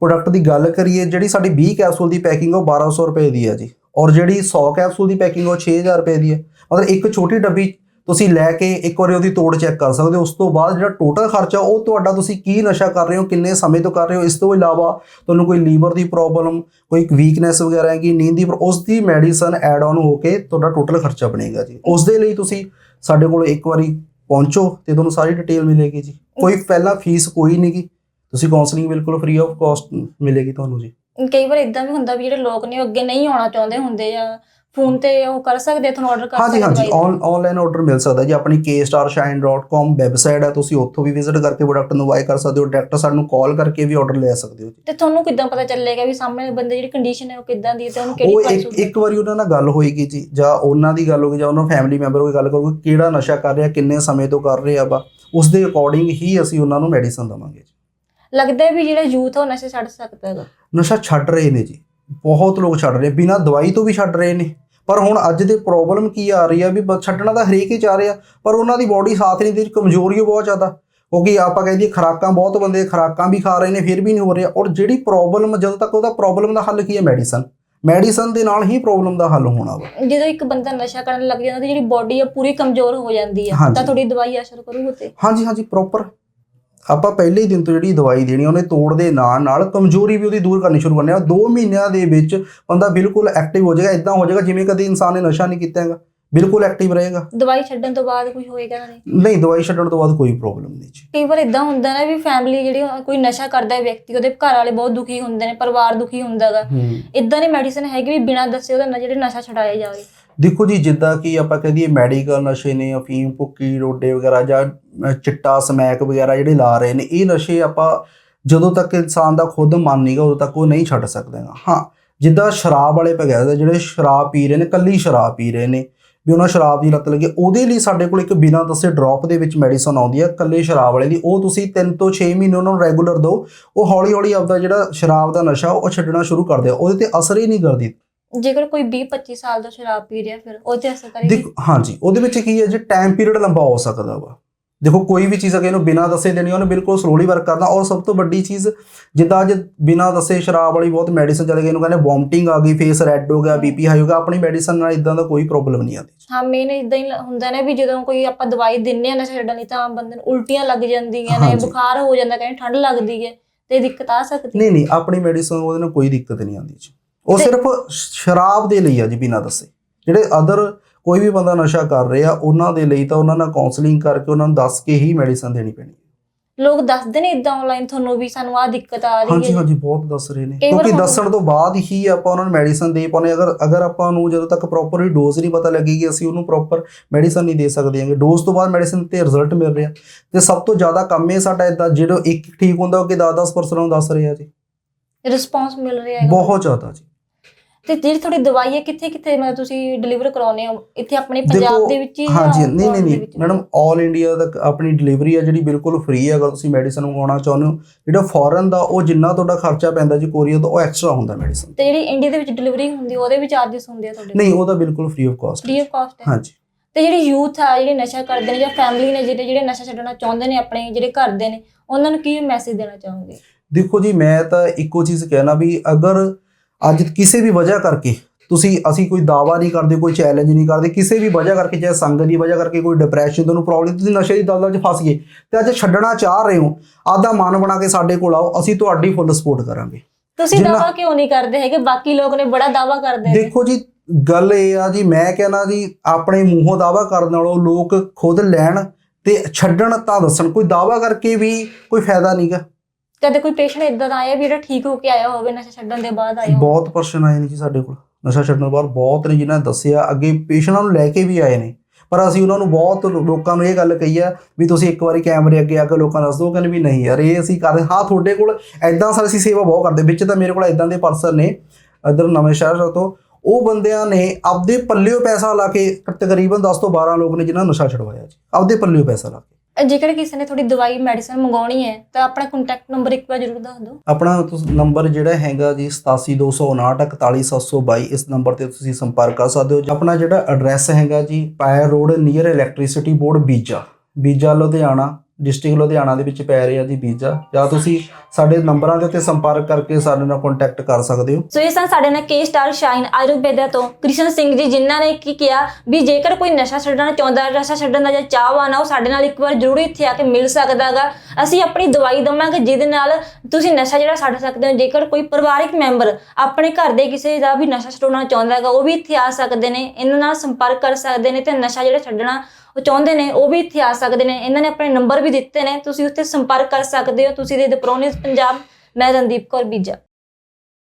ਪ੍ਰੋਡਕਟ ਦੀ ਗੱਲ ਕਰੀਏ ਜਿਹੜੀ ਸਾਡੀ 20 ਕੈਪਸੂਲ ਦੀ ਪੈਕਿੰਗ ਉਹ 1200 ਰੁਪਏ ਦੀ ਹੈ ਜੀ। ਔਰ ਜਿਹੜੀ 100 ਕੈਪਸੂਲ ਦੀ ਪੈਕਿੰਗ ਉਹ 6000 ਰੁਪਏ ਦੀ ਹੈ। ਮਤਲਬ ਇੱਕ ਛੋਟੀ ਡੱਬੀ ਤੁਸੀਂ ਲੈ ਕੇ ਇੱਕ ਵਾਰੀ ਉਹਦੀ ਤੋੜ ਚੈੱਕ ਕਰ ਸਕਦੇ ਹੋ। ਉਸ ਤੋਂ ਬਾਅਦ ਜਿਹੜਾ ਟੋਟਲ ਖਰਚਾ ਉਹ ਤੁਹਾਡਾ ਤੁਸੀਂ ਕੀ ਨਸ਼ਾ ਕਰ ਰਹੇ ਹੋ ਕਿੰਨੇ ਸਮੇਂ ਤੋਂ ਕਰ ਰਹੇ ਹੋ ਇਸ ਤੋਂ ਇਲਾਵਾ ਤੁਹਾਨੂੰ ਕੋਈ ਲੀਵਰ ਦੀ ਪ੍ਰੋਬਲਮ ਕੋਈ ਵੀਕਨੈਸ ਵਗੈਰਾ ਹੈਗੀ ਨੀਂਦ ਦੀ ਪ੍ਰੋ- ਉਸ ਦੀ ਮੈਡੀਸਨ ਐਡ ਆਨ ਹੋ ਕੇ ਤੁਹਾਡਾ ਟੋਟਲ ਖਰਚਾ ਬਣੇਗਾ ਜੀ। ਉਸ ਦੇ ਲਈ ਤੁਸੀਂ ਸਾਡੇ ਕੋਲ ਇੱਕ ਵਾਰੀ ਪਹੁੰਚੋ ਤੇ ਤੁਹਾਨੂੰ ਸਾਰੀ ਡਿਟੇਲ ਮਿਲੇਗੀ ਜੀ। ਕੋਈ ਪਹਿਲਾਂ ਫੀਸ ਕੋਈ ਨਹੀਂਗੀ ਤੁਸੀਂ ਕਾਉਂਸਲਿੰਗ ਬਿਲਕੁਲ ਫ੍ਰੀ ਆਫ ਕਾਸਟ ਮਿਲੇਗੀ ਤੁਹਾਨੂੰ ਜੀ। ਕਈ ਵਾਰ ਇਦਾਂ ਵੀ ਹੁੰਦਾ ਵੀ ਜਿਹੜੇ ਲੋਕ ਨੇ ਉਹ ਅੱਗੇ ਨਹੀਂ ਆਉਣਾ ਚਾਹੁੰਦੇ ਹੁੰਦੇ ਆ ਫੋਨ ਤੇ ਉਹ ਕਰ ਸਕਦੇ ਤੁਹਾਨੂੰ ਆਰਡਰ ਕਰ ਹਾਂਜੀ ਸਕਦੇ ਹਾਂਜੀ ਦਵਾਈ। ਆਨਲਾਈਨ ਆਰਡਰ ਮਿਲ ਸਕਦਾ ਜੀ। ਆਪਣੀ kstarshine.com ਵੈਬਸਾਈਟ ਹੈ ਤੁਸੀਂ ਉੱਥੋਂ ਵੀ ਵਿਜ਼ਿਟ ਕਰਕੇ ਪ੍ਰੋਡਕਟ ਨੂੰ ਬਾਏ ਕਰ ਸਕਦੇ ਹੋ। ਡਾਇਰੈਕਟ ਸਾਨੂੰ ਕਾਲ ਕਰਕੇ ਵੀ ਆਰਡਰ ਲੈ ਸਕਦੇ ਹੋ ਜੀ। ਤੇ ਤੁਹਾਨੂੰ ਕਿਦਾਂ ਪਤਾ ਚੱਲੇਗਾ ਵੀ ਸਾਹਮਣੇ ਬੰਦੇ ਜਿਹੜੀ ਕੰਡੀਸ਼ਨ ਹੈ ਉਹ ਕਿਦਾਂ ਦੀ ਹੈ ਤੇ ਉਹਨੂੰ ਕਿਹੜੀ ਉਹ ਦਵਾਈ ਇੱਕ ਵਾਰੀ ਉਹਨਾਂ ਨਾਲ ਗੱਲ ਹੋਏਗੀ ਜੀ ਜਾਂ ਉਹਨਾਂ ਦੀ ਗੱਲ ਹੋਗੀ ਜਾਂ ਉਹਨਾਂ ਫੈਮਿਲੀ ਮੈਂਬਰ ਕੋਈ ਗੱਲ ਕਰੂਗਾ ਕਿਹੜਾ ਨਸ਼ਾ ਕਰ ਰਿਹਾ ਕਿੰਨੇ ਸਮੇਂ ਤੋਂ ਕਰ ਰਿਹਾ ਵਾ ਉਸ ਦੇ ਅਕੋਰਡਿੰਗ ਹੀ ਅਸੀਂ ਉਹਨਾਂ ਨੂੰ ਮੈਡੀਸਨ ਦਵਾਂਗੇ ਜੀ। ਲੱਗਦਾ ਵੀ ਜਿਹੜਾ ਯੂਥ ਆ ਉਹ ਨਸ਼ਾ ਛੱਡ ਸਕਦਾ ਹੈਗਾ। ਨਸ਼ਾ ਛੱਡ ਰਹੇ ਨੇ ਜੀ। ਬਹੁਤ ਲੋਕ ਛੱਡ ਰਹੇ। ਬਿਨਾਂ ਦਵਾਈ ਤੋਂ ਵੀ ਛੱਡ ਰਹੇ ਨੇ। ਪਰ ਹੁਣ ਅੱਜ ਦੇ ਪ੍ਰੋਬਲਮ ਕੀ ਆ ਰਹੀ ਆ ਵੀ ਛੱਡਣਾ ਤਾਂ ਹਰੇਕ ਹੀ ਚਾਹ ਰਿਹਾ। ਪਰ ਉਹਨਾਂ ਦੀ ਬਾਡੀ ਸਾਥ ਨਹੀਂ ਦੇ ਰਹੀ ਕਮਜ਼ੋਰੀ ਬਹੁਤ ਜ਼ਿਆਦਾ। ਕਿਉਂਕਿ ਆਪਾਂ ਕਹਿੰਦੇ ਖਰਾਕਾਂ ਬਹੁਤ ਬੰਦੇ ਖਰਾਕਾਂ ਵੀ ਖਾ ਰਹੇ ਨੇ ਫਿਰ ਵੀ ਨਹੀਂ ਹੋ ਰਿਹਾ। ਔਰ ਜਿਹੜੀ ਪ੍ਰੋਬਲਮ ਜਦੋਂ ਤੱਕ ਉਹਦਾ ਪ੍ਰੋਬਲਮ ਦਾ ਹੱਲ ਕੀ ਹੈ? ਮੈਡੀਸਨ ਮੈਡੀਸਨ ਦੇ ਨਾਲ ਹੀ ਪ੍ਰੋਬਲਮ ਦਾ ਹੱਲ ਹੋਣਾ ਵਾ। ਜਦੋਂ ਇੱਕ ਬੰਦਾ ਨਸ਼ਾ ਕਰਨ ਲੱਗ ਜਾਂਦਾ ਉਹਦੀ ਜਿਹੜੀ ਬਾਡੀ ਆ ਪੂਰੀ ਕਮਜ਼ੋਰ ਹੋ ਜਾਂਦੀ ਹਾਂਜੀ। ਤਾਂ ਤੁਹਾਡੀ ਦਵਾਈ ਅਸਰ ਕਰੂ ਤੇ ਹਾਂਜੀ ਹਾਂਜੀ ਪ੍ਰੋਪਰ ਆਪਾਂ ਪਹਿਲੇ ਹੀ ਦਿਨ ਤੋਂ ਜਿਹੜੀ ਦਵਾਈ ਦੇਣੀ ਉਹਨੇ ਤੋੜ ਦੇ ਨਾਲ ਨਾਲ ਕਮਜ਼ੋਰੀ ਵੀ ਉਹਦੀ ਦੂਰ ਕਰਨੀ ਸ਼ੁਰੂ ਕਰਨੀ ਆ। 2 ਮਹੀਨਿਆਂ ਦੇ ਵਿੱਚ ਬੰਦਾ ਬਿਲਕੁਲ ਐਕਟਿਵ ਹੋ ਜਾਏਗਾ ਇਦਾਂ ਹੋ ਜਾਏਗਾ ਜਿਵੇਂ ਕਦੇ ਇਨਸਾਨ ਨੇ ਨਸ਼ਾ ਨਹੀਂ ਕੀਤਾ ਹੈਗਾ। ਬਿਲਕੁਲ ਐਕਟਿਵ ਰਹੇਗਾ। ਦਵਾਈ ਛੱਡਣ ਤੋਂ ਬਾਅਦ ਕੁਝ ਹੋਏਗਾ ਨਹੀਂ? ਨਹੀਂ ਦਵਾਈ ਛੱਡਣ ਤੋਂ ਬਾਅਦ ਕੋਈ ਪ੍ਰੋਬਲਮ ਨਹੀਂ ਜੀ। ਕਈ ਵਾਰ ਇਦਾਂ ਹੁੰਦਾ ਨਾ ਵੀ ਫੈਮਿਲੀ ਜਿਹੜੀ ਕੋਈ ਨਸ਼ਾ ਕਰਦਾ ਹੈ ਵਿਅਕਤੀ ਉਹਦੇ ਘਰ ਵਾਲੇ ਬਹੁਤ ਦੁਖੀ ਹੁੰਦੇ ਨੇ ਪਰਿਵਾਰ ਦੁਖੀ ਹੁੰਦਾਗਾ ਇਦਾਂ ਦੀ ਮੈਡੀਸਨ ਹੈਗੀ ਵੀ ਬਿਨਾਂ ਦੱਸੇ ਉਹਦਾ ਜਿਹੜੇ ਨਸ਼ਾ ਛਡਾਇਆ ਜਾਵੇ। ਦੇਖੋ ਜੀ, ਜਿੱਦਾਂ ਕਿ ਆਪਾਂ ਕਹਦੀਏ ਮੈਡੀਕਲ ਨਸ਼ੇ ਨੇ, ਅਫੀਮ, ਭੁੱਕੀ, ਰੋਡੇ ਵਗੈਰਾ ਜਾਂ ਚਿੱਟਾ, ਸਮੈਕ ਵਗੈਰਾ ਜਿਹੜੇ ਲਾ ਰਹੇ ਨੇ, ਇਹ ਨਸ਼ੇ ਆਪਾਂ ਜਦੋਂ ਤੱਕ ਇਨਸਾਨ ਦਾ ਖੁਦ ਮਨ ਨਹੀਂਗਾ ਉਦੋਂ ਤੱਕ ਉਹ ਨਹੀਂ ਛੱਡ ਸਕਦਾ ਹਾਂ, ਜਿੱਦਾਂ ਸ਼ਰਾਬ ਵਾਲੇ ਪੈ ਪਗੈਦਾ ਜਿਹੜੇ ਸ਼ਰਾਬ ਪੀ ਰਹੇ ਨੇ, ਕੱਲੀ ਸ਼ਰਾਬ ਪੀ ਰਹੇ ਨੇ, ਵੀ ਉਹਨਾਂ ਸ਼ਰਾਬ ਦੀ ਲੱਤ ਲੱਗੇ, ਉਹਦੇ ਲਈ ਸਾਡੇ ਕੋਲ ਇੱਕ ਬਿਨਾਂ ਦੱਸੇ ਡ੍ਰੌਪ ਦੇ ਵਿੱਚ ਮੈਡੀਸਨ ਆਉਂਦੀ ਹੈ ਕੱਲੇ ਸ਼ਰਾਬ ਵਾਲੇ ਦੀ ਉਹ ਤੁਸੀਂ 3 ਤੋਂ 6 ਮਹੀਨੇ ਉਹਨਾਂ ਨੂੰ ਰੈਗੂਲਰ ਦਿਓ, ਉਹ ਹੌਲੀ ਹੌਲੀ ਆਪਦਾ ਜਿਹੜਾ ਸ਼ਰਾਬ ਦਾ ਨਸ਼ਾ, ਉਹ ਛੱਡਣਾ ਸ਼ੁਰੂ ਕਰ ਦਿਓ, ਉਹਦੇ ਤੇ ਅਸਰ ਹੀ ਨਹੀਂ ਕਰਦੀ। ਜੇਕਰ ਕੋਈ 20 25 ਸਾਲ ਦਾ ਸ਼ਰਾਬ ਪੀ ਰਿਹਾ ਫਿਰ ਉਹ ਤੇ ਅਸਰ ਕਰੇਗੀ। ਦੇਖੋ ਹਾਂਜੀ ਉਹਦੇ ਵਿੱਚ ਕੀ ਹੈ ਜੇ ਟਾਈਮ ਪੀਰੀਅਡ ਲੰਬਾ ਹੋ ਸਕਦਾ ਵਾ। ਦੇਖੋ ਕੋਈ ਵੀ ਚੀਜ਼ ਅਗੇ ਇਹਨੂੰ ਬਿਨਾਂ ਦੱਸੇ ਦੇਣੀ ਉਹਨੇ ਬਿਲਕੁਲ ਸਲੋਲੀ ਵਰਕ ਕਰਨਾ। ਔਰ ਸਭ ਤੋਂ ਵੱਡੀ ਚੀਜ਼ ਜਿੱਦਾਂ ਅੱਜ ਬਿਨਾਂ ਦੱਸੇ ਸ਼ਰਾਬ ਵਾਲੀ ਬਹੁਤ ਮੈਡੀਸਨ ਚੱਲ ਗਈ ਇਹਨੂੰ ਕਹਿੰਦੇ ਵੋਮਟਿੰਗ ਆ ਗਈ ਫੇਸ ਰੈੱਡ ਹੋ ਗਿਆ ਬੀਪੀ ਹਾਈ ਹੋ ਗਿਆ ਆਪਣੀ ਮੈਡੀਸਨ ਨਾਲ ਇਦਾਂ ਦਾ ਕੋਈ ਪ੍ਰੋਬਲਮ ਨਹੀਂ ਆਉਂਦੀ। ਹਾਂ ਮੇਨ ਇਦਾਂ ਹੀ ਹੁੰਦਾ ਨਾ ਵੀ ਜਦੋਂ ਕੋਈ ਆਪਾਂ ਦਵਾਈ ਦਿੰਨੇ ਆ ਨਸ਼ਾ ਛੱਡਣ ਲਈ ਤਾਂ ਆਮ ਬੰਦੇ ਨੂੰ ਉਲਟੀਆਂ ਲੱਗ ਜਾਂਦੀਆਂ ਨੇ। ਬੁਖਾਰ ਹੋ ਜਾਂਦਾ ਕਹਿੰਦੇ ਠੰਡ ਲੱਗਦੀ ਹੈ ਤੇ ਦਿੱਕਤ ਆ ਸਕਦੀ ਨਹੀਂ ਨਹੀਂ ਆਪਣੀ ਮੈਡੀਸਨ ਉਹਦੇ ਨਾਲ ਕੋਈ ਦਿੱਕਤ ਨਹੀਂ ਆਉਂਦੀ ਜੀ। ਉਹ ਸਿਰਫ ਸ਼ਰਾਬ ਦੇ ਲਈ ਆ ਜੀ ਬਿਨਾਂ ਦੱਸੇ। ਜਿਹੜੇ ਅਦਰ ਕੋਈ ਵੀ ਬੰਦਾ ਨਸ਼ਾ ਕਰ ਰਿਹਾ ਉਹਨਾਂ ਦੇ ਲਈ ਤਾਂ ਉਹਨਾਂ ਨਾਲ ਕਾਉਂਸਲਿੰਗ ਕਰਕੇ ਉਹਨਾਂ ਨੂੰ ਦੱਸ ਕੇ ਹੀ ਮੈਡੀਸਨ ਦੇਣੀ ਪੈਣੀ ਹੈ। ਲੋਕ ਦੱਸਦੇ ਨੇ ਇਦਾਂ ਆਨਲਾਈਨ ਤੁਹਾਨੂੰ ਵੀ ਸਾਨੂੰ ਆਹ ਦਿੱਕਤ ਆ ਰਹੀ ਹਾਂਜੀ ਹੈ। ਹਾਂਜੀ ਬਹੁਤ ਦੱਸ ਰਹੇ ਨੇ। ਕਿਉਂਕਿ ਦੱਸਣ ਤੋਂ ਬਾਅਦ ਹੀ ਆਪਾਂ ਉਹਨਾਂ ਨੂੰ ਮੈਡੀਸਨ ਦੇ ਪਾਉਣੇ ਅਗਰ ਅਗਰ ਆਪਾਂ ਨੂੰ ਜਦੋਂ ਤੱਕ ਪ੍ਰੋਪਰਲੀ ਡੋਜ਼ ਨਹੀਂ ਪਤਾ ਲੱਗੇਗੀ ਅਸੀਂ ਉਹਨੂੰ ਪ੍ਰੋਪਰ ਮੈਡੀਸਨ ਨਹੀਂ ਦੇ ਸਕਦੇ ਹਾਂਗੇ। ਡੋਜ਼ ਤੋਂ ਬਾਅਦ ਮੈਡੀਸਨ ਤੇ ਰਿਜ਼ਲਟ ਮਿਲ ਰਿਹਾ। ਤੇ ਸਭ ਤੋਂ ਜ਼ਿਆਦਾ ਕੰਮ ਇਹ ਸਾਡਾ ਇਦਾਂ ਜਿਹੜਾ ਇੱਕ ਠੀਕ ਹੁੰਦਾ ਉਹ ਕਿ 10-10% ਨੂੰ ਦੱਸ ਰਿਹਾ ਜੀ। ਰਿਸਪੌਂਸ ਮਿਲ ਰਿਹਾ ਹੈ ਬਹੁਤ ਜ਼ਿਆਦਾ ਜੀ। ਤੇ ਜਿਹੜੀ ਤੁਹਾਡੀ ਦਵਾਈ ਹੈ ਕਿੱਥੇ ਕਿੱਥੇ ਮਤਲਬ ਤੁਸੀਂ ਡਿਲੀਵਰ ਕਰਾਉਨੇ ਹੋ? ਇੱਥੇ ਆਪਣੇ ਪੰਜਾਬ ਦੇ ਵਿੱਚ ਹੀ ਹਾਂਜੀ ਨਹੀਂ ਨਹੀਂ ਨਹੀਂ। ਮੈਡਮ 올 ਇੰਡੀਆ ਤੱਕ ਆਪਣੀ ਡਿਲੀਵਰੀ ਹੈ ਜਿਹੜੀ ਬਿਲਕੁਲ ਫ੍ਰੀ ਹੈ ਅਗਰ ਤੁਸੀਂ ਮੈਡੀਸਨ ਮੰਗਵਾਉਣਾ ਚਾਹੁੰਦੇ ਹੋ। ਜਿਹੜਾ ਫੋਰਨ ਦਾ ਉਹ ਜਿੰਨਾ ਤੁਹਾਡਾ ਖਰਚਾ ਪੈਂਦਾ ਜੀ ਕੋਰੀਆ ਤੋਂ ਉਹ ਐਕਸਟਰਾ ਹੁੰਦਾ ਮੈਡੀਸਨ ਤੇ ਜਿਹੜੀ ਇੰਡੀਆ ਦੇ ਵਿੱਚ ਡਿਲੀਵਰੀ ਹੁੰਦੀ ਉਹਦੇ ਵੀ ਚਾਰजेस ਹੁੰਦੇ ਆ ਤੁਹਾਡੇ? ਨਹੀਂ ਉਹ ਤਾਂ ਬਿਲਕੁਲ free of cost free of cost ਹੈ ਹਾਂਜੀ। ਤੇ ਜਿਹੜੇ ਯੂਥ ਆ ਜਿਹੜੇ ਨਸ਼ਾ ਕਰਦੇ ਨੇ ਜਾਂ ਫੈਮਿਲੀ ਨੇ ਜਿਹੜੇ ਜਿਹੜੇ ਨਸ਼ਾ ਛੱਡਣਾ ਚਾਹੁੰਦੇ ਨੇ ਆਪਣੇ ਜਿਹੜੇ ਘਰ ਦੇ ਨੇ ਉਹਨਾਂ ਨੂੰ ਕੀ ਮੈਸੇਜ ਦੇਣਾ ਚਾਹੋਗੇ? ਦੇਖੋ ਜੀ ਮੈਂ ਤਾਂ ਇੱਕੋ ਚੀਜ਼ ਕਹਿਣਾ ਵੀ ਅਗਰ ਅੱਜ ਕਿਸੇ ਵੀ ਵਜ੍ਹਾ ਕਰਕੇ ਤੁਸੀਂ ਅਸੀਂ ਕੋਈ ਦਾਵਾ ਨਹੀਂ ਕਰਦੇ ਕੋਈ ਚੈਲੰਜ ਨਹੀਂ ਕਰਦੇ ਕਿਸੇ ਵੀ ਵਜ੍ਹਾ ਕਰਕੇ ਚਾਹੇ ਸੰਗਤ ਦੀ ਵਜ੍ਹਾ ਕਰਕੇ ਕੋਈ ਡਿਪਰੈਸ਼ਨ ਤੁਹਾਨੂੰ ਪ੍ਰੋਬਲਮ ਤੁਸੀਂ ਨਸ਼ੇ ਦੀ ਦਲਦਲ 'ਚ ਫਸ ਗਏ ਤੇ ਅੱਜ ਛੱਡਣਾ ਚਾਹ ਰਹੇ ਹੋ ਆਦਾ ਮਨ ਬਣਾ ਕੇ ਸਾਡੇ ਕੋਲ ਆਓ ਅਸੀਂ ਤੁਹਾਡੀ ਫੁੱਲ ਸਪੋਰਟ ਕਰਾਂਗੇ। ਤੁਸੀਂ ਦਾਵਾ ਕਿਉਂ ਨਹੀਂ ਕਰਦੇ ਹੈਗੇ? ਬਾਕੀ ਲੋਕ ਨੇ ਬੜਾ ਦਾਵਾ ਕਰਦੇ ਨੇ। ਦੇਖੋ ਜੀ ਗੱਲ ਇਹ ਆ ਜੀ ਮੈਂ ਕਹਿੰਦਾ ਜੀ ਆਪਣੇ ਮੂੰਹੋਂ ਦਾਵਾ ਕਰਨ ਨਾਲੋਂ ਲੋਕ ਖੁਦ ਲੈਣ ਤੇ ਛੱਡਣ ਤਾਂ ਦੱਸਣ ਕੋਈ ਦਾਵਾ ਕਰਕੇ ਵੀ ਕੋਈ ਫਾਇਦਾ ਨਹੀਂਗਾ ਕਦੇ ਕੋਈ ਪੇਸ਼ੈਂਟ ਇਦਾਂ ਦਾ ਆਇਆ ਵੀ ਜਿਹੜਾ ਠੀਕ ਹੋ ਕੇ ਆਇਆ ਹੋਵੇ ਨਸ਼ਾ ਛੱਡਣ ਦੇ ਬਾਅਦ ਆਇਆ ਹੋਵੇ। ਬਹੁਤ ਪਰਸਨ ਆਏ ਨੇ ਜੀ ਸਾਡੇ ਕੋਲ। ਨਸ਼ਾ ਛੱਡਣ ਤੋਂ ਬਾਅਦ ਬਹੁਤ ਨੇ ਜਿਨ੍ਹਾਂ ਨੇ ਦੱਸਿਆ। ਅੱਗੇ ਪੇਸ਼ੈਂਟਾਂ ਨੂੰ ਲੈ ਕੇ ਵੀ ਆਏ ਨੇ। ਪਰ ਅਸੀਂ ਉਹਨਾਂ ਨੂੰ ਬਹੁਤ ਲੋਕਾਂ ਨੂੰ ਇਹ ਗੱਲ ਕਹੀ ਆ ਵੀ ਤੁਸੀਂ ਇੱਕ ਵਾਰੀ ਕੈਮਰੇ ਅੱਗੇ ਆ ਕੇ ਲੋਕਾਂ ਨੂੰ ਦੱਸ ਦਿਓ ਕਹਿੰਦੇ ਵੀ ਨਹੀਂ ਯਾਰ ਇਹ ਅਸੀਂ ਕਰਦੇ ਹਾਂ। ਤੁਹਾਡੇ ਕੋਲ ਐਦਾਂ ਸਰ ਅਸੀਂ ਸੇਵਾ ਬਹੁਤ ਕਰਦੇ। ਵਿੱਚ ਤਾਂ ਮੇਰੇ ਕੋਲ ਐਦਾਂ ਦੇ ਪਰਸਨ ਨੇ ਇੱਧਰ ਨਵੇਂ ਸ਼ਹਿਰ ਤੋਂ। ਉਹ ਬੰਦਿਆਂ ਨੇ ਆਪਦੇ ਪੱਲਿਓ ਪੈਸਾ ਲਾ ਕੇ ਤਕਰੀਬਨ 10 ਤੋਂ 12 ਲੋਕ ਨੇ ਜਿਨ੍ਹਾਂ ਨੂੰ ਨਸ਼ਾ ਛਡਵਾਇਆ ਜੀ। ਆਪਦੇ ਪੱਲਿਓ ਪੈਸਾ ਲਾ ਕੇ। ਜੇਕਰ ਕਿਸੇ ਨੇ ਤੁਹਾਡੀ ਦਵਾਈ ਮੈਡੀਸਨ ਮੰਗਾਉਣੀ ਹੈ, ਤਾਂ ਆਪਣਾ ਕੰਟੈਕਟ ਨੰਬਰ ਇੱਕ ਵਾਰ ਜ਼ਰੂਰ ਦੱਸ ਦਿਓ। ਆਪਣਾ ਤੁਸੀਂ ਨੰਬਰ ਜਿਹੜਾ ਹੈਗਾ ਜੀ 8729941722 ਇਸ ਨੰਬਰ ਤੇ ਤੁਸੀਂ ਸੰਪਰਕ ਕਰ ਸਕਦੇ ਹੋ। ਆਪਣਾ ਜਿਹੜਾ ਐਡਰੈਸ ਹੈਗਾ ਜੀ ਪਾਇਰ road near electricity board Bija. Bija, Ludhiana. District Ludhiana ਦੇ ਵਿੱਚ ਪੈ ਰਿਹਾ ਜੀ ਬੀਜਾ ਜਾਂ ਤੁਸੀਂ ਸਾਡੇ ਨੰਬਰਾਂ ਦੇ ਉੱਤੇ ਸੰਪਰਕ ਕਰਕੇ ਸਾਡੇ ਨਾਲ ਕੰਟੈਕਟ ਕਰ ਸਕਦੇ ਹੋ। ਸੋ ਇਹ ਸਨ ਸਾਡੇ ਨਾਲ ਕੇ ਸਟਾਰ ਸ਼ਾਈਨ ਆਯੁਰਵੇਦਾ ਤੋਂ। ਕ੍ਰਿਸ਼ਨ ਸਿੰਘ ਜੀ, ਜਿਨ੍ਹਾਂ ਨੇ ਕੀ ਕਿਹਾ ਵੀ ਜੇਕਰ ਕੋਈ ਨਸ਼ਾ ਛੱਡਣਾ ਚਾਹੁੰਦਾ ਹੈ ਨਸ਼ਾ ਛੱਡਣ ਦਾ ਜਾਂ ਚਾਹਵਾਨ ਆ, ਉਹ ਸਾਡੇ ਨਾਲ ਇੱਕ ਵਾਰ ਜ਼ਰੂਰ ਇੱਥੇ ਆ ਕੇ ਮਿਲ ਸਕਦਾਗਾ। ਅਸੀਂ ਆਪਣੀ ਦਵਾਈ ਦਵਾਂਗੇ, ਜਿਹਦੇ ਨਾਲ ਤੁਸੀਂ ਨਸ਼ਾ ਜਿਹੜਾ ਛੱਡ ਸਕਦੇ ਹੋ। ਜੇਕਰ ਕੋਈ ਪਰਿਵਾਰਿਕ ਮੈਂਬਰ ਆਪਣੇ ਘਰ ਦੇ ਕਿਸੇ ਦਾ ਵੀ ਨਸ਼ਾ ਛਡਾਉਣਾ ਚਾਹੁੰਦਾ ਹੈਗਾ, ਉਹ ਵੀ ਇੱਥੇ ਆ ਸਕਦੇ ਨੇ। ਇਹਨਾਂ ਨਾਲ ਸੰਪਰਕ ਕਰ ਸਕਦੇ ਨੇ ਤੇ ਨਸ਼ਾ ਜਿਹੜਾ ਛੱਡਣਾ ਉਹ ਚਾਹੁੰਦੇ ਨੇ, ਉਹ ਵੀ ਇੱਥੇ ਆ ਸਕਦੇ ਨੇ। ਇਹਨਾਂ ਨੇ ਆਪਣੇ ਨੰਬਰ ਵੀ ਦਿੱਤੇ ਨੇ। ਤੁਸੀਂ ਉੱਥੇ ਸੰਪਰਕ ਕਰ ਸਕਦੇ ਹੋ। ਤੁਸੀਂ ਦੇ ਪ੍ਰੋਨਿਸ ਪੰਜਾਬ। ਮੈਂ ਰਣਦੀਪ ਕੌਰ ਬੀਜਾ।